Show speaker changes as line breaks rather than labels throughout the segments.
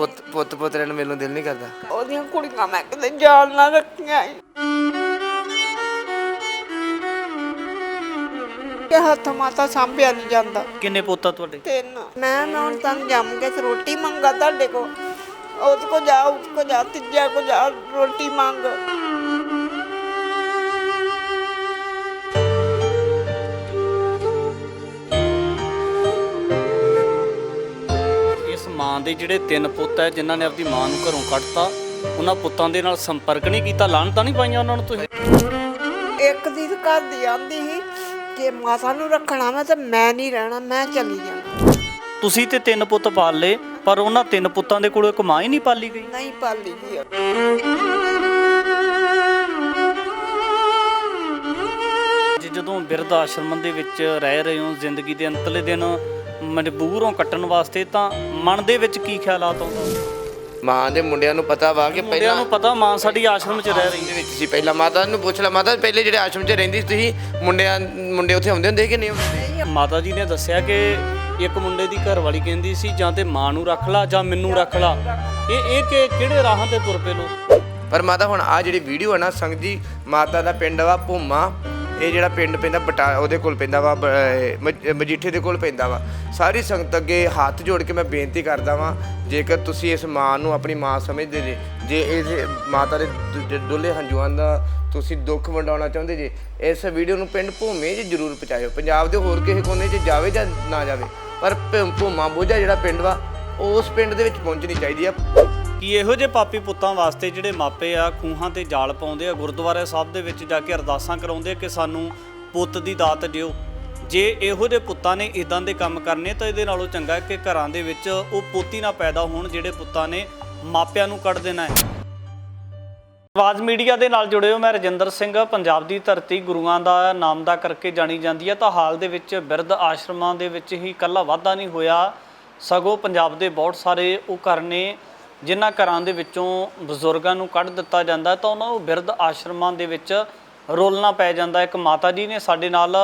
ਪੁੱਤ ਪੁੱਤ ਪੁੱਤਰਿਆਂ ਨੂੰ ਮੈਨੂੰ ਦਿਲ ਨਹੀਂ ਕਰਦਾ।
ਉਹਦੀਆਂ ਕੁੜੀਆਂ ਮੈਂ ਕਿਤੇ ਜਾਲ ਨਾ ਰੱਖੀਆਂ ਈ। ਕਿ ਹੱਥ ਮਾਤਾ ਸਾਂਭਿਆ ਨਹੀਂ ਜਾਂਦਾ।
ਕਿੰਨੇ ਪੋਤਾ ਤੁਹਾਡੇ?
ਤਿੰਨ। ਮੈਂ ਨਾ ਹੁਣ ਤਾਂ ਜੰਮ ਕੇ ਤੇ ਰੋਟੀ ਮੰਗਾ ਤੁਹਾਡੇ ਕੋ ਉਸ ਕੋ ਜਾ ਉਸ ਕੋ ਜਾ ਤੀਜਾ ਕੋ ਜਾ ਰੋਟੀ ਮੰਗ।
ਮਾਂ ਦੇ ਜਿਹੜੇ ਤਿੰਨ ਪੁੱਤ ਹੈ ਜਿਨ੍ਹਾਂ ਨੇ ਆਪਣੀ ਮਾਂ ਨੂੰ ਘਰੋਂ ਕੱਢਤਾ ਉਹਨਾਂ ਪੁੱਤਾਂ ਦੇ ਨਾਲ ਸੰਪਰਕ ਨਹੀਂ ਕੀਤਾ ਲਾਣ ਤਾਂ ਨਹੀਂ ਪਾਈਆਂ ਉਹਨਾਂ ਨੂੰ ਤੁਸੀਂ?
ਇੱਕ ਦੀ ਘਰ ਦੀ ਆਂਦੀ ਸੀ ਕਿ ਮਾਤਾ ਨੂੰ ਰੱਖਣਾ ਮੈਂ ਤੇ ਮੈਂ ਨਹੀਂ ਰਹਿਣਾ ਮੈਂ ਚਲੀ ਜਾਣਾ।
ਤੁਸੀਂ ਤੇ ਤਿੰਨ ਪੁੱਤ ਪਾਲ ਲਏ ਪਰ ਉਹਨਾਂ ਤਿੰਨ ਪੁੱਤਾਂ ਦੇ ਕੋਲ ਇੱਕ ਮਾਂ ਹੀ ਨਹੀਂ ਪਾਲੀ ਗਈ?
ਨਹੀਂ ਪਾਲੀ ਗਈ
ਜਦੋਂ ਬਿਰਧ ਆਸ਼ਰਮ ਦੇ ਵਿੱਚ ਰਹਿ ਰਹੇ ਹੋ ਜ਼ਿੰਦਗੀ ਦੇ ਅੰਤਲੇ ਦਿਨ ਮਜਬੂਰ ਹੋ ਕੱਟਣ ਵਾਸਤੇ ਤਾਂ ਮਨ ਦੇ ਵਿੱਚ ਕੀ ਖਿਆਲਾਤ ਆਉਂਦਾ?
ਮਾਂ ਦੇ ਮੁੰਡਿਆਂ ਨੂੰ ਪਤਾ ਵਾ ਕਿ
ਮੁੰਡਿਆਂ
ਪਹਿਲਾਂ
ਨੂੰ ਪਤਾ ਮਾਂ ਸਾਡੀ ਆਸ਼ਰਮ 'ਚ ਰਹਿ ਰਹੀ
ਦੇ ਵਿੱਚ ਸੀ। ਪਹਿਲਾਂ ਮਾਤਾ ਨੂੰ ਪੁੱਛ ਲਾ ਮਾਤਾ ਪਹਿਲੇ ਜਿਹੜੇ ਆਸ਼ਰਮ 'ਚ ਰਹਿੰਦੀ ਸੀ ਤੁਸੀਂ ਮੁੰਡਿਆਂ ਮੁੰਡੇ ਉੱਥੇ ਆਉਂਦੇ ਹੁੰਦੇ ਸੀ ਕਿ ਨਹੀਂ ਆਉਂਦੇ?
ਮਾਤਾ ਜੀ ਨੇ ਦੱਸਿਆ ਕਿ ਇੱਕ ਮੁੰਡੇ ਦੀ ਘਰ ਵਾਲੀ ਕਹਿੰਦੀ ਸੀ ਜਾਂ ਤੇ ਮਾਂ ਨੂੰ ਰੱਖ ਲਾ ਜਾਂ ਮੈਨੂੰ ਰੱਖ ਲਾ। ਇਹ ਇਹ ਕਿ ਕਿਹੜੇ ਰਾਹਾਂ ਤੇ ਤੁਰ ਪਏ ਲੋਕ?
ਪਰ ਮਾਤਾ ਹੁਣ ਆ ਜਿਹੜੀ ਵੀਡੀਓ ਹੈ ਨਾ ਸੰਗਤ ਜੀ ਮਾਤਾ ਦਾ ਪਿੰਡ ਵਾ ਭੂਮਾ। ਇਹ ਜਿਹੜਾ ਪਿੰਡ ਪੈਂਦਾ ਬਟਾ, ਉਹਦੇ ਕੋਲ ਪੈਂਦਾ ਵਾ, ਬ- ਮਜੀਠੇ ਦੇ ਕੋਲ ਪੈਂਦਾ ਵਾ। ਸਾਰੀ ਸੰਗਤ ਅੱਗੇ ਹੱਥ ਜੋੜ ਕੇ ਮੈਂ ਬੇਨਤੀ ਕਰਦਾ ਵਾਂ, ਜੇਕਰ ਤੁਸੀਂ ਇਸ ਮਾਂ ਨੂੰ ਆਪਣੀ ਮਾਂ ਸਮਝਦੇ ਜੇ ਜੇ ਇਸ ਮਾਤਾ ਦੇ ਦੁ- ਡੁੱਲੇ ਹੰਝੂਆਂ ਦਾ ਤੁਸੀਂ ਦੁੱਖ ਵੰਡਾਉਣਾ ਚਾਹੁੰਦੇ ਜੇ, ਇਸ ਵੀਡੀਓ ਨੂੰ ਪਿੰਡ ਭੂਮੇ 'ਚ ਜ਼ਰੂਰ ਪਹੁੰਚਾਇਓ। ਪੰਜਾਬ ਦੇ ਹੋਰ ਕਿਸੇ ਕੋਨੇ 'ਚ ਜਾਵੇ ਜਾਂ ਨਾ ਜਾਵੇ, ਪਰ ਭੂ- ਭੂਮਾ ਬੋਝਾ ਜਿਹੜਾ ਪਿੰਡ ਵਾ ਉਸ ਪਿੰਡ ਦੇ ਵਿੱਚ ਪਹੁੰਚਣੀ ਚਾਹੀਦੀ ਆ।
ਕਿ ਇਹੋ ਜਿਹੇ ਪਾਪੀ ਪੁੱਤਾਂ ਵਾਸਤੇ ਜਿਹੜੇ ਮਾਪੇ ਆ, ਖੂਹਾਂ ਤੇ ਜਾਲ ਪਾਉਂਦੇ ਆ, ਗੁਰਦੁਆਰਾ ਸਾਹਿਬ ਦੇ ਵਿੱਚ ਜਾ ਕੇ ਅਰਦਾਸਾਂ ਕਰਾਉਂਦੇ ਆ ਕਿ ਸਾਨੂੰ ਪੁੱਤ ਦੀ ਦਾਤ ਦਿਓ। ਜੇ ਇਹੋ ਜਿਹੇ ਪੁੱਤਾਂ ਨੇ ਇਦਾਂ ਦੇ ਕੰਮ ਕਰਨੇ, ਤਾਂ ਇਹਦੇ ਨਾਲੋਂ ਚੰਗਾ ਕਿ ਘਰਾਂ ਦੇ ਵਿੱਚ ਉਹ ਪੋਤੀ ਨਾ ਪੈਦਾ ਹੋਣ ਜਿਹੜੇ ਪੁੱਤਾਂ ਨੇ ਮਾਪਿਆਂ ਨੂੰ ਕੱਢ ਦੇਣਾ ਹੈ। ਆਵਾਜ਼ ਮੀਡੀਆ ਦੇ ਨਾਲ ਜੁੜੇ ਹੋ ਮੈਂ ਰਜਿੰਦਰ ਸਿੰਘ। ਪੰਜਾਬ ਦੀ ਧਰਤੀ ਗੁਰੂਆਂ ਦਾ ਨਾਮ ਦਾ ਕਰਕੇ ਜਾਣੀ ਜਾਂਦੀ ਹੈ। ਤਾਂ ਹਾਲ ਦੇ ਵਿੱਚ ਬਿਰਧ ਆਸ਼ਰਮਾਂ ਦੇ ਵਿੱਚ ਹੀ ਇਕੱਲਾ ਵਾਧਾ ਨਹੀਂ ਹੋਇਆ। ਸਗੋਂ ਪੰਜਾਬ ਦੇ ਬਹੁਤ ਸਾਰੇ ਉਹ ਘਰ ਨੇ ਜਿਨ੍ਹਾਂ ਘਰਾਂ ਦੇ ਵਿੱਚੋਂ ਬਜ਼ੁਰਗਾਂ ਨੂੰ ਕੱਢ ਦਿੱਤਾ ਜਾਂਦਾ ਤਾਂ ਉਹਨਾਂ ਨੂੰ ਬਿਰਧ ਆਸ਼ਰਮਾਂ ਦੇ ਵਿੱਚ ਰੋਲਣਾ ਪੈ ਜਾਂਦਾ। ਇੱਕ ਮਾਤਾ ਜੀ ਨੇ ਸਾਡੇ ਨਾਲ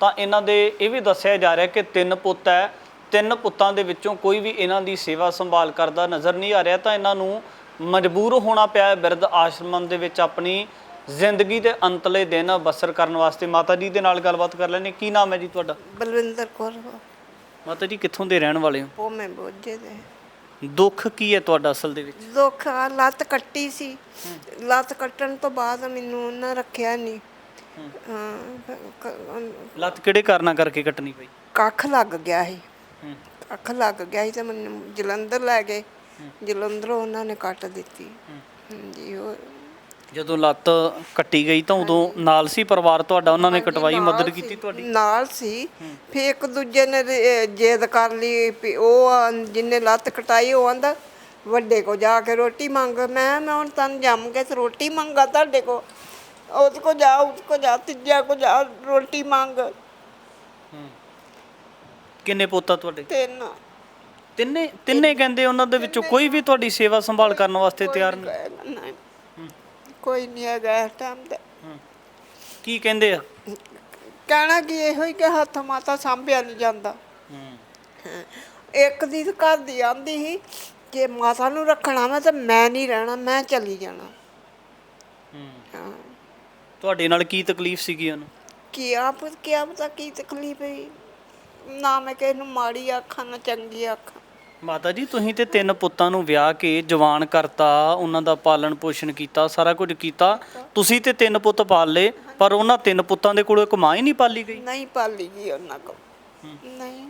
ਤਾਂ ਇਹਨਾਂ ਦੇ ਇਹ ਵੀ ਦੱਸਿਆ ਜਾ ਰਿਹਾ ਕਿ ਤਿੰਨ ਪੁੱਤ ਹੈ। ਤਿੰਨ ਪੁੱਤਾਂ ਦੇ ਵਿੱਚੋਂ ਕੋਈ ਵੀ ਇਹਨਾਂ ਦੀ ਸੇਵਾ ਸੰਭਾਲ ਕਰਦਾ ਨਜ਼ਰ ਨਹੀਂ ਆ ਰਿਹਾ ਤਾਂ ਇਹਨਾਂ ਨੂੰ ਮਜਬੂਰ ਹੋਣਾ ਪਿਆ ਬਿਰਧ ਆਸ਼ਰਮ ਦੇ ਵਿੱਚ ਆਪਣੀ ਜ਼ਿੰਦਗੀ ਦੇ ਅੰਤਲੇ ਦਿਨ ਬਸਰ ਕਰਨ ਵਾਸਤੇ। ਮਾਤਾ ਜੀ ਦੇ ਨਾਲ ਗੱਲਬਾਤ ਕਰ ਲੈਣੇ ਕੀ ਨਾਮ ਹੈ ਜੀ ਤੁਹਾਡਾ?
ਬਲਵਿੰਦਰ ਕੌਰ।
ਮਾਤਾ ਜੀ ਕਿੱਥੋਂ ਦੇ ਰਹਿਣ ਵਾਲੇ ਹੋ?
ਉਹ ਮੈਂ ਬੋਝੇ ਦੇ।
ਦੁੱਖ ਕੀ ਹੈ ਤੁਹਾਡਾ ਅਸਲ ਦੇ ਵਿੱਚ?
ਦੁੱਖ ਆ ਲੱਤ ਕੱਟੀ ਸੀ। ਲੱਤ ਕੱਟਣ ਤੋਂ ਬਾਅਦ ਮੈਨੂੰ ਉਹਨਾਂ ਰੱਖਿਆ ਨਹੀਂ ਹਾਂ। ਕ-
ਲੱਤ ਕਿਹੜੇ ਕਾਰਨਾਂ ਕਰਕੇ ਕੱਟਣੀ ਪਈ?
ਕੱਖ ਲੱਗ ਗਿਆ ਸੀ।
ਹੂੰ।
ਕੱਖ ਲੱਗ ਗਿਆ ਸੀ ਤੇ ਮੈਨੂੰ ਜਲੰਧਰ ਲੈ ਗਏ। ਜਲੰਧਰੋਂ ਉਹਨਾਂ ਨੇ ਕੱਟ ਦਿੱਤੀ। ਹਾਂਜੀ ਉਹ
ਜਦੋਂ ਲੱਤ ਕੱਟੀ ਗਈ ਤਾਂ ਉਦੋਂ ਨਾਲ ਸੀ ਪਰਿਵਾਰ ਤੁਹਾਡਾ? ਉਹਨਾਂ ਨੇ ਕਟਵਾਈ ਮਦਦ ਕੀਤੀ ਤੁਹਾਡੀ?
ਨਾਲ ਸੀ। ਫਿਰ ਇੱਕ ਦੂਜੇ ਨੇ ਰੇ- ਜੇਦ ਕਰ ਲਈ ਵੀ ਉਹ ਆ, ਜਿਹਨੇ ਲੱਤ ਕਟਾਈ ਉਹ ਆਂਦਾ ਵੱਡੇ ਕੋ ਜਾ ਕੇ ਰੋਟੀ ਮੰਗ। ਮੈਂ ਮੈਂ ਹੁਣ ਤਾਂ ਜੰਮ ਕੇ ਤੇ ਰੋਟੀ ਮੰਗਾ ਤੁਹਾਡੇ ਕੋ ਉਸ ਕੋ ਜਾ ਉਸ ਕੋ ਜਾ ਤੀਜਾ ਕੋ ਜਾ ਰੋਟੀ ਮੰਗ।
ਕਿੰਨੇ ਪੋਤਾ ਤੁਹਾਡੇ?
ਤਿੰਨ।
ਤਿੰਨੇ ਤਿੰਨੇ ਕਹਿੰਦੇ ਉਹਨਾਂ ਦੇ ਵਿੱਚੋਂ ਕੋਈ ਵੀ ਤੁਹਾਡੀ ਸੇਵਾ ਸੰਭਾਲ ਕਰਨ ਵਾਸਤੇ ਤਿਆਰ ਨਹੀਂ।
ਕੋਈ ਨਹੀਂ ਹੈਗਾ ਇਸ ਟਾਈਮ ਤੇ।
ਕੀ ਕਹਿੰਦੇ ਆ?
ਕਹਿਣਾ ਕਿ ਇਹੋ ਹੀ ਕਿ ਹੱਥ ਮਾਤਾ ਸਾਂਭਿਆ ਨਹੀਂ ਜਾਂਦਾ। ਹਾਂ। ਇੱਕ ਦੀ ਤਾਂ ਘਰ ਦੀ ਆਂਦੀ ਸੀ ਕਿ ਮਾਤਾ ਨੂੰ ਰੱਖਣਾ ਮੈਂ ਤੇ ਮੈਂ ਨਹੀਂ ਰਹਿਣਾ ਮੈਂ ਚਲੀ ਜਾਣਾ। ਹਾਂ।
ਤੁਹਾਡੇ ਨਾਲ ਕੀ ਤਕਲੀਫ ਸੀਗੀ ਉਹਨੂੰ?
ਕੀ ਆਪ ਕੀ ਪਤਾ ਕੀ ਤਕਲੀਫ ਹੈ ਨਾ ਮੈਂ ਕਿਸੇ ਨੂੰ ਮਾੜੀ ਆਖਾਂ ਨਾ ਚੰਗੀ ਆਖਾਂ।
ਮਾਤਾ ਜੀ ਤੁਸੀਂ ਤੇ ਤਿੰਨ ਪੁੱਤਾਂ ਨੂੰ ਵਿਆਹ ਕੇ ਜਵਾਨ ਕਰਤਾ ਉਹਨਾਂ ਦਾ ਪਾਲਣ ਪੋਸ਼ਣ ਕੀਤਾ ਸਾਰਾ ਕੁਝ ਕੀਤਾ। ਤੁਸੀਂ ਤੇ ਤਿੰਨ ਪੁੱਤ ਪਾਲ ਲਏ ਪਰ ਉਹਨਾਂ ਤਿੰਨ ਪੁੱਤਾਂ ਦੇ ਕੋਲ ਇੱਕ ਮਾਂ ਹੀ ਨਹੀਂ ਪਾਲੀ ਗਈ?
ਨਹੀਂ ਪਾਲੀ ਗਈ ਉਹਨਾਂ ਕੋ ਨਹੀਂ।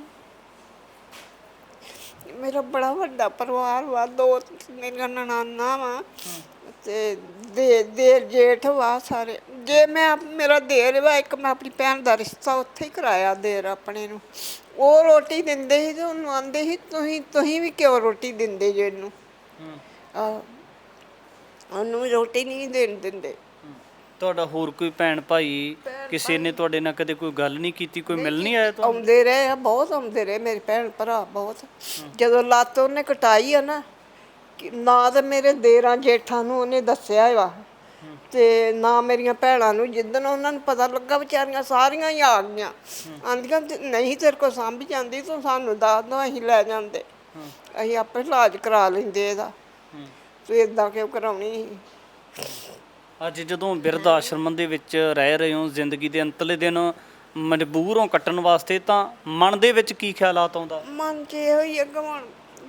ਮੇਰਾ ਬੜਾ ਵੱਡਾ ਪਰਿਵਾਰ ਵਾ ਦੋ ਮੇਰੀਆਂ ਨਨਾਨਾ ਵਾ ਤੇ ਦੇ ਦੇ ਜੇਠ ਵਾ ਸਾਰੇ। ਜੇ ਮੈਂ ਆਪ- ਮੇਰਾ ਦੇਰ ਵਾ ਇੱਕ ਮੈਂ ਆਪਣੀ ਭੈਣ ਦਾ ਰਿਸ਼ਤਾ ਉੱਥੇ ਹੀ ਕਰਾਇਆ ਦੇਰ ਆਪਣੇ ਨੂੰ। ਉਹ ਰੋਟੀ ਦਿੰਦੇ ਸੀ ਤੇ ਉਹਨੂੰ ਆਂਦੇ ਸੀ ਤੁਸੀਂ ਤੁਸੀਂ ਵੀ ਕਿਉਂ ਰੋਟੀ ਦਿੰਦੇ ਜੇ ਇਹਨੂੰ? ਆ ਉਹਨੂੰ ਰੋਟੀ ਨਹੀਂ ਦੇਣ ਦਿੰਦੇ।
ਤੁਹਾਡਾ ਹੋਰ ਕੋਈ ਭੈਣ ਭਾਈ ਕਿਸੇ ਨੇ ਤੁਹਾਡੇ ਨਾਲ ਕਦੇ ਕੋਈ ਗੱਲ ਨਹੀਂ ਕੀਤੀ ਕੋਈ ਮਿਲ ਨਹੀਂ ਆਇਆ ਤੁਹਾਨੂੰ?
ਆਉਂਦੇ ਰਹੇ ਆ ਬਹੁਤ ਆਉਂਦੇ ਰਹੇ ਮੇਰੇ ਭੈਣ ਭਰਾ ਬਹੁਤ। ਜਦੋਂ ਲੱਤ ਉਹਨੇ ਕਟਾਈ ਆ ਨਾ ਕਿ ਨਾ ਤਾਂ ਮੇਰੇ ਦੇਰਾਂ ਜੇਠਾਂ ਨੂੰ ਉਹਨੇ ਦੱਸਿਆ ਵਾ ਤੇ ਨਾ ਮੇਰੀਆਂ ਭੈਣਾਂ ਨੂੰ ਜਿੱਦਣ ਉਹਨਾਂ ਨੂੰ ਪਤਾ ਲੱਗਾ ਵਿਚਾਰੀਆਂ ਸਾਰੀਆਂ ਹੀ ਆ ਗਈਆਂ। ਆਂਦੀਆਂ ਤੇ ਨਹੀਂ ਤੇਰੇ ਕੋ ਸਾਂਭੀ ਜਾਂਦੀ ਤੂੰ ਸਾਨੂੰ ਦੱਸ ਦੋ ਅਸੀਂ ਲੈ ਜਾਂਦੇ। ਅਸੀਂ ਆਪੇ ਇਲਾਜ ਕਰਾ ਲੈਂਦੇ ਇਹਦਾ। ਤੂੰ ਇਦਾਂ ਕਿਉਂ ਕਰਾਉਣੀ ਸੀ?
ਅੱਜ ਜਦੋਂ ਬਿਰਧ ਆਸ਼ਰਮ ਦੇ ਵਿੱਚ ਰਹਿ ਰਹੇ ਹੋ ਜ਼ਿੰਦਗੀ ਦੇ ਅੰਤਲੇ ਦਿਨ ਮਜਬੂਰ ਹੋ ਕੱਟਣ ਵਾਸਤੇ ਤਾਂ ਮਨ ਦੇ ਵਿੱਚ ਕੀ ਖਿਆਲਾਤ ਆਉਂਦਾ?
ਮਨ 'ਚ ਇਹੋ ਹੀ ਅੱਗ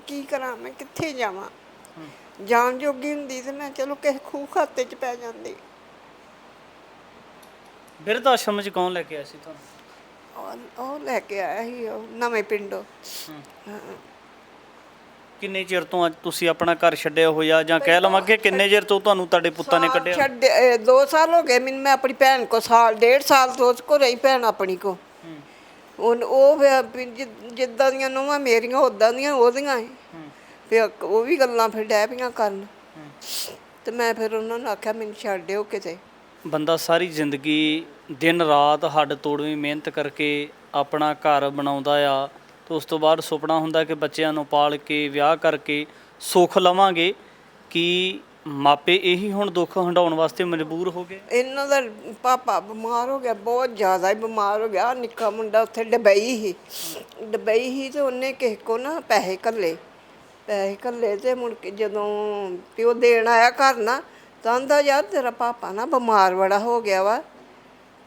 ਕੀ ਕਰਾਂ ਮੈਂ ਕਿੱਥੇ ਜਾਵਾਂ? ਜਾਣ ਜੋਗੀ ਹੁੰਦੀ ਤੇ ਮੈਂ ਚਲੋ ਕਿਸੇ ਖੂਹ ਖਾਤੇ 'ਚ ਪੈ ਜਾਂਦੀ।
ਬਿਰਧ ਆਸ਼ਰਮ 'ਚ ਕੌਣ ਲੈ ਕੇ ਆਇਆ ਸੀ ਤੁਹਾਨੂੰ?
ਉਹ ਉਹ ਲੈ ਕੇ ਆਇਆ ਸੀ ਉਹ ਨਵੇਂ ਪਿੰਡੋਂ।
ਕਿੰਨੇ ਚਿਰ ਤੋਂ ਅੱਜ ਤੁਸੀਂ ਆਪਣਾ ਘਰ ਛੱਡਿਆ ਹੋਇਆ ਜਾਂ ਕਹਿ ਲਵਾਂ ਕਿ ਕਿੰਨੇ ਚਿਰ ਤੋਂ ਤੁਹਾਨੂੰ ਤੁਹਾਡੇ ਪੁੱਤਾਂ ਨੇ ਕੱਢਿਆ?
ਛੱਡ ਇਹ ਦੋ ਸਾਲ ਹੋ ਗਏ ਮੈਨੂੰ ਮੈਂ ਆਪਣੀ ਭੈਣ ਕੋ ਸਾਲ ਡੇਢ ਸਾਲ ਤੋਂ ਉਸ ਕੋ ਰਹੀ ਭੈਣ ਆਪਣੀ ਕੋ ਹੁਣ ਉਹ ਫਿਰ ਵੀ ਜਿ- ਜਿੱਦਾਂ ਦੀਆਂ ਨੂੰਹਾਂ ਮੇਰੀਆਂ ਉਦਾਂ ਦੀਆਂ ਉਹਦੀਆਂ ਸੀ ਫਿਰ ਉਹ ਵੀ ਗੱਲਾਂ ਫਿਰ ਡੈ ਪਈਆਂ ਕਰਨ। ਤੇ ਮੈਂ ਫਿਰ ਉਹਨਾਂ ਨੂੰ ਆਖਿਆ ਮੈਨੂੰ ਛੱਡ ਦਿਓ ਕਿਤੇ।
ਬੰਦਾ ਸਾਰੀ ਜ਼ਿੰਦਗੀ ਦਿਨ ਰਾਤ ਹੱਡ ਤੋੜਵੀਂ ਮਿਹਨਤ ਕਰਕੇ ਆਪਣਾ ਘਰ ਬਣਾਉਂਦਾ ਆ ਤੇ ਉਸ ਤੋਂ ਬਾਅਦ ਸੁਪਨਾ ਹੁੰਦਾ ਕਿ ਬੱਚਿਆਂ ਨੂੰ ਪਾਲ ਕੇ ਵਿਆਹ ਕਰਕੇ ਸੁੱਖ ਲਵਾਂਗੇ ਕਿ ਮਾਪੇ ਇਹੀ ਹੁਣ ਦੁੱਖ ਹੰਡਾਉਣ ਵਾਸਤੇ ਮਜਬੂਰ ਹੋ ਗਏ?
ਇਹਨਾਂ ਦਾ ਪਾਪਾ ਬਿਮਾਰ ਹੋ ਗਿਆ ਬਹੁਤ ਜ਼ਿਆਦਾ ਹੀ ਬਿਮਾਰ ਹੋ ਗਿਆ। ਆਹ ਨਿੱਕਾ ਮੁੰਡਾ ਉੱਥੇ ਡਬਈ ਸੀ। ਡਬਈ ਸੀ ਤੇ ਉਹਨੇ ਕਿਸੇ ਕੋ ਨਾ ਪੈਸੇ ਕੱਲੇ ਪੈਸੇ ਕੱਲੇ ਤੇ ਮੁੜ ਕੇ ਜਦੋਂ ਪਿਓ ਦੇਣ ਆਇਆ ਘਰ ਨਾ, ਤਾਂ ਆਂਦਾ ਯਾਰ ਤੇਰਾ ਪਾਪਾ ਨਾ ਬਿਮਾਰ ਬੜਾ ਹੋ ਗਿਆ ਵਾ।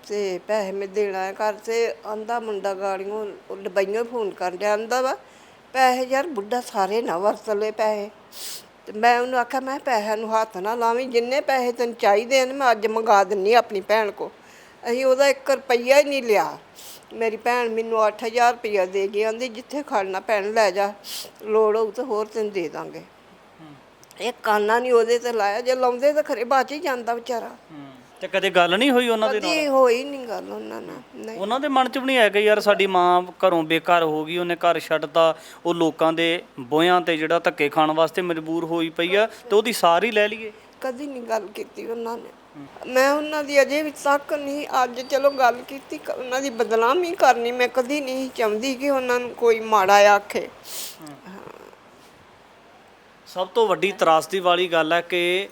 ਤੇ ਪੈਸੇ ਮੈਂ ਦੇਣਾ ਹੈ ਘਰ ਤੇ ਆਂਦਾ ਮੁੰਡਾ ਗਾੜੀਆਂ ਉਹ ਡਬਈਆਂ ਫੋਨ ਕਰ ਜਾਂਦਾ ਵਾ, ਪੈਸੇ ਯਾਰ ਬੁੱਢਾ ਸਾਰੇ ਨਾ ਵਰਤ ਲਏ ਪੈਸੇ। ਤੇ ਮੈਂ ਉਹਨੂੰ ਆਖਿਆ, ਮੈਂ ਪੈਸਿਆਂ ਨੂੰ ਹੱਥ ਨਾ ਲਾਵੀਂ, ਜਿੰਨੇ ਪੈਸੇ ਤੈਨੂੰ ਚਾਹੀਦੇ ਨੇ ਮੈਂ ਅੱਜ ਮੰਗਾ ਦਿੰਨੀ ਆਪਣੀ ਭੈਣ ਕੋ ਅਸੀਂ ਉਹਦਾ 1 ਰੁਪਈਆ ਹੀ ਨਹੀਂ ਲਿਆ। ਮੇਰੀ ਭੈਣ ਮੈਨੂੰ 8000 ਰੁਪਈਆ ਦੇ ਗਈ ਆਂਦੀ ਜਿੱਥੇ ਖੜਨਾ ਭੈਣ ਲੈ ਜਾ ਲੋੜ ਹੋਊ ਤਾਂ ਹੋਰ ਤੈਨੂੰ ਦੇ ਦਾਂਗੇ। ਇਹ ਕਾਨਾ ਨਹੀਂ ਉਹਦੇ ਤੇ ਲਾਇਆ ਜੇ ਲਾਉਂਦੇ ਤਾਂ ਖਰੇ ਬਾਅਦ ਚ ਹੀ ਜਾਂਦਾ ਵਿਚਾਰਾ।
ਤੇ ਕਦੇ ਗੱਲ ਨਹੀਂ ਹੋਈ ਉਹਨਾਂ ਦੇ ਨਾਲ?
ਕਦੀ ਹੋਈ ਨਹੀਂ ਗੱਲ ਉਹਨਾਂ ਨਾਲ ਨਹੀਂ।
ਉਹਨਾਂ ਦੇ ਮਨ 'ਚ ਵੀ ਨਹੀਂ ਆਇਆ ਕਿ ਯਾਰ ਸਾਡੀ ਮਾਂ ਘਰੋਂ ਬੇਘਰ ਹੋ ਗਈ ਉਹਨੇ ਘਰ ਛੱਡਤਾ ਉਹ ਲੋਕਾਂ ਦੇ ਬੋਇਆਂ ਤੇ ਜਿਹੜਾ ਧੱਕੇ ਖਾਣ ਵਾਸਤੇ ਮਜਬੂਰ ਹੋਈ ਪਈ ਆ ਤੇ ਉਹਦੀ ਸਾਰੀ ਲੈ ਲਈਏ।
ਕਦੀ ਨਹੀਂ ਗੱਲ ਕੀਤੀ ਉਹਨਾਂ ਨੇ। ਮੈਂ ਉਹਨਾਂ ਦੀ ਅਜੇ ਵੀ ਤੱਕ ਨਹੀਂ, ਅੱਜ ਚਲੋ ਗੱਲ ਕੀਤੀ, ਕ- ਉਹਨਾਂ ਦੀ ਬਦਨਾਮੀ ਕਰਨੀ, ਮੈਂ ਕਦੀ ਨਹੀਂ ਚਾਹੁੰਦੀ ਕਿ ਉਹਨਾਂ ਨੂੰ ਕੋਈ ਮਾੜਾ ਆਖੇ।
ਸਭ ਤੋਂ ਵੱਡੀ ਤਰਾਸਦੀ ਵਾਲੀ ਗੱਲ ਹੈ ਕਿ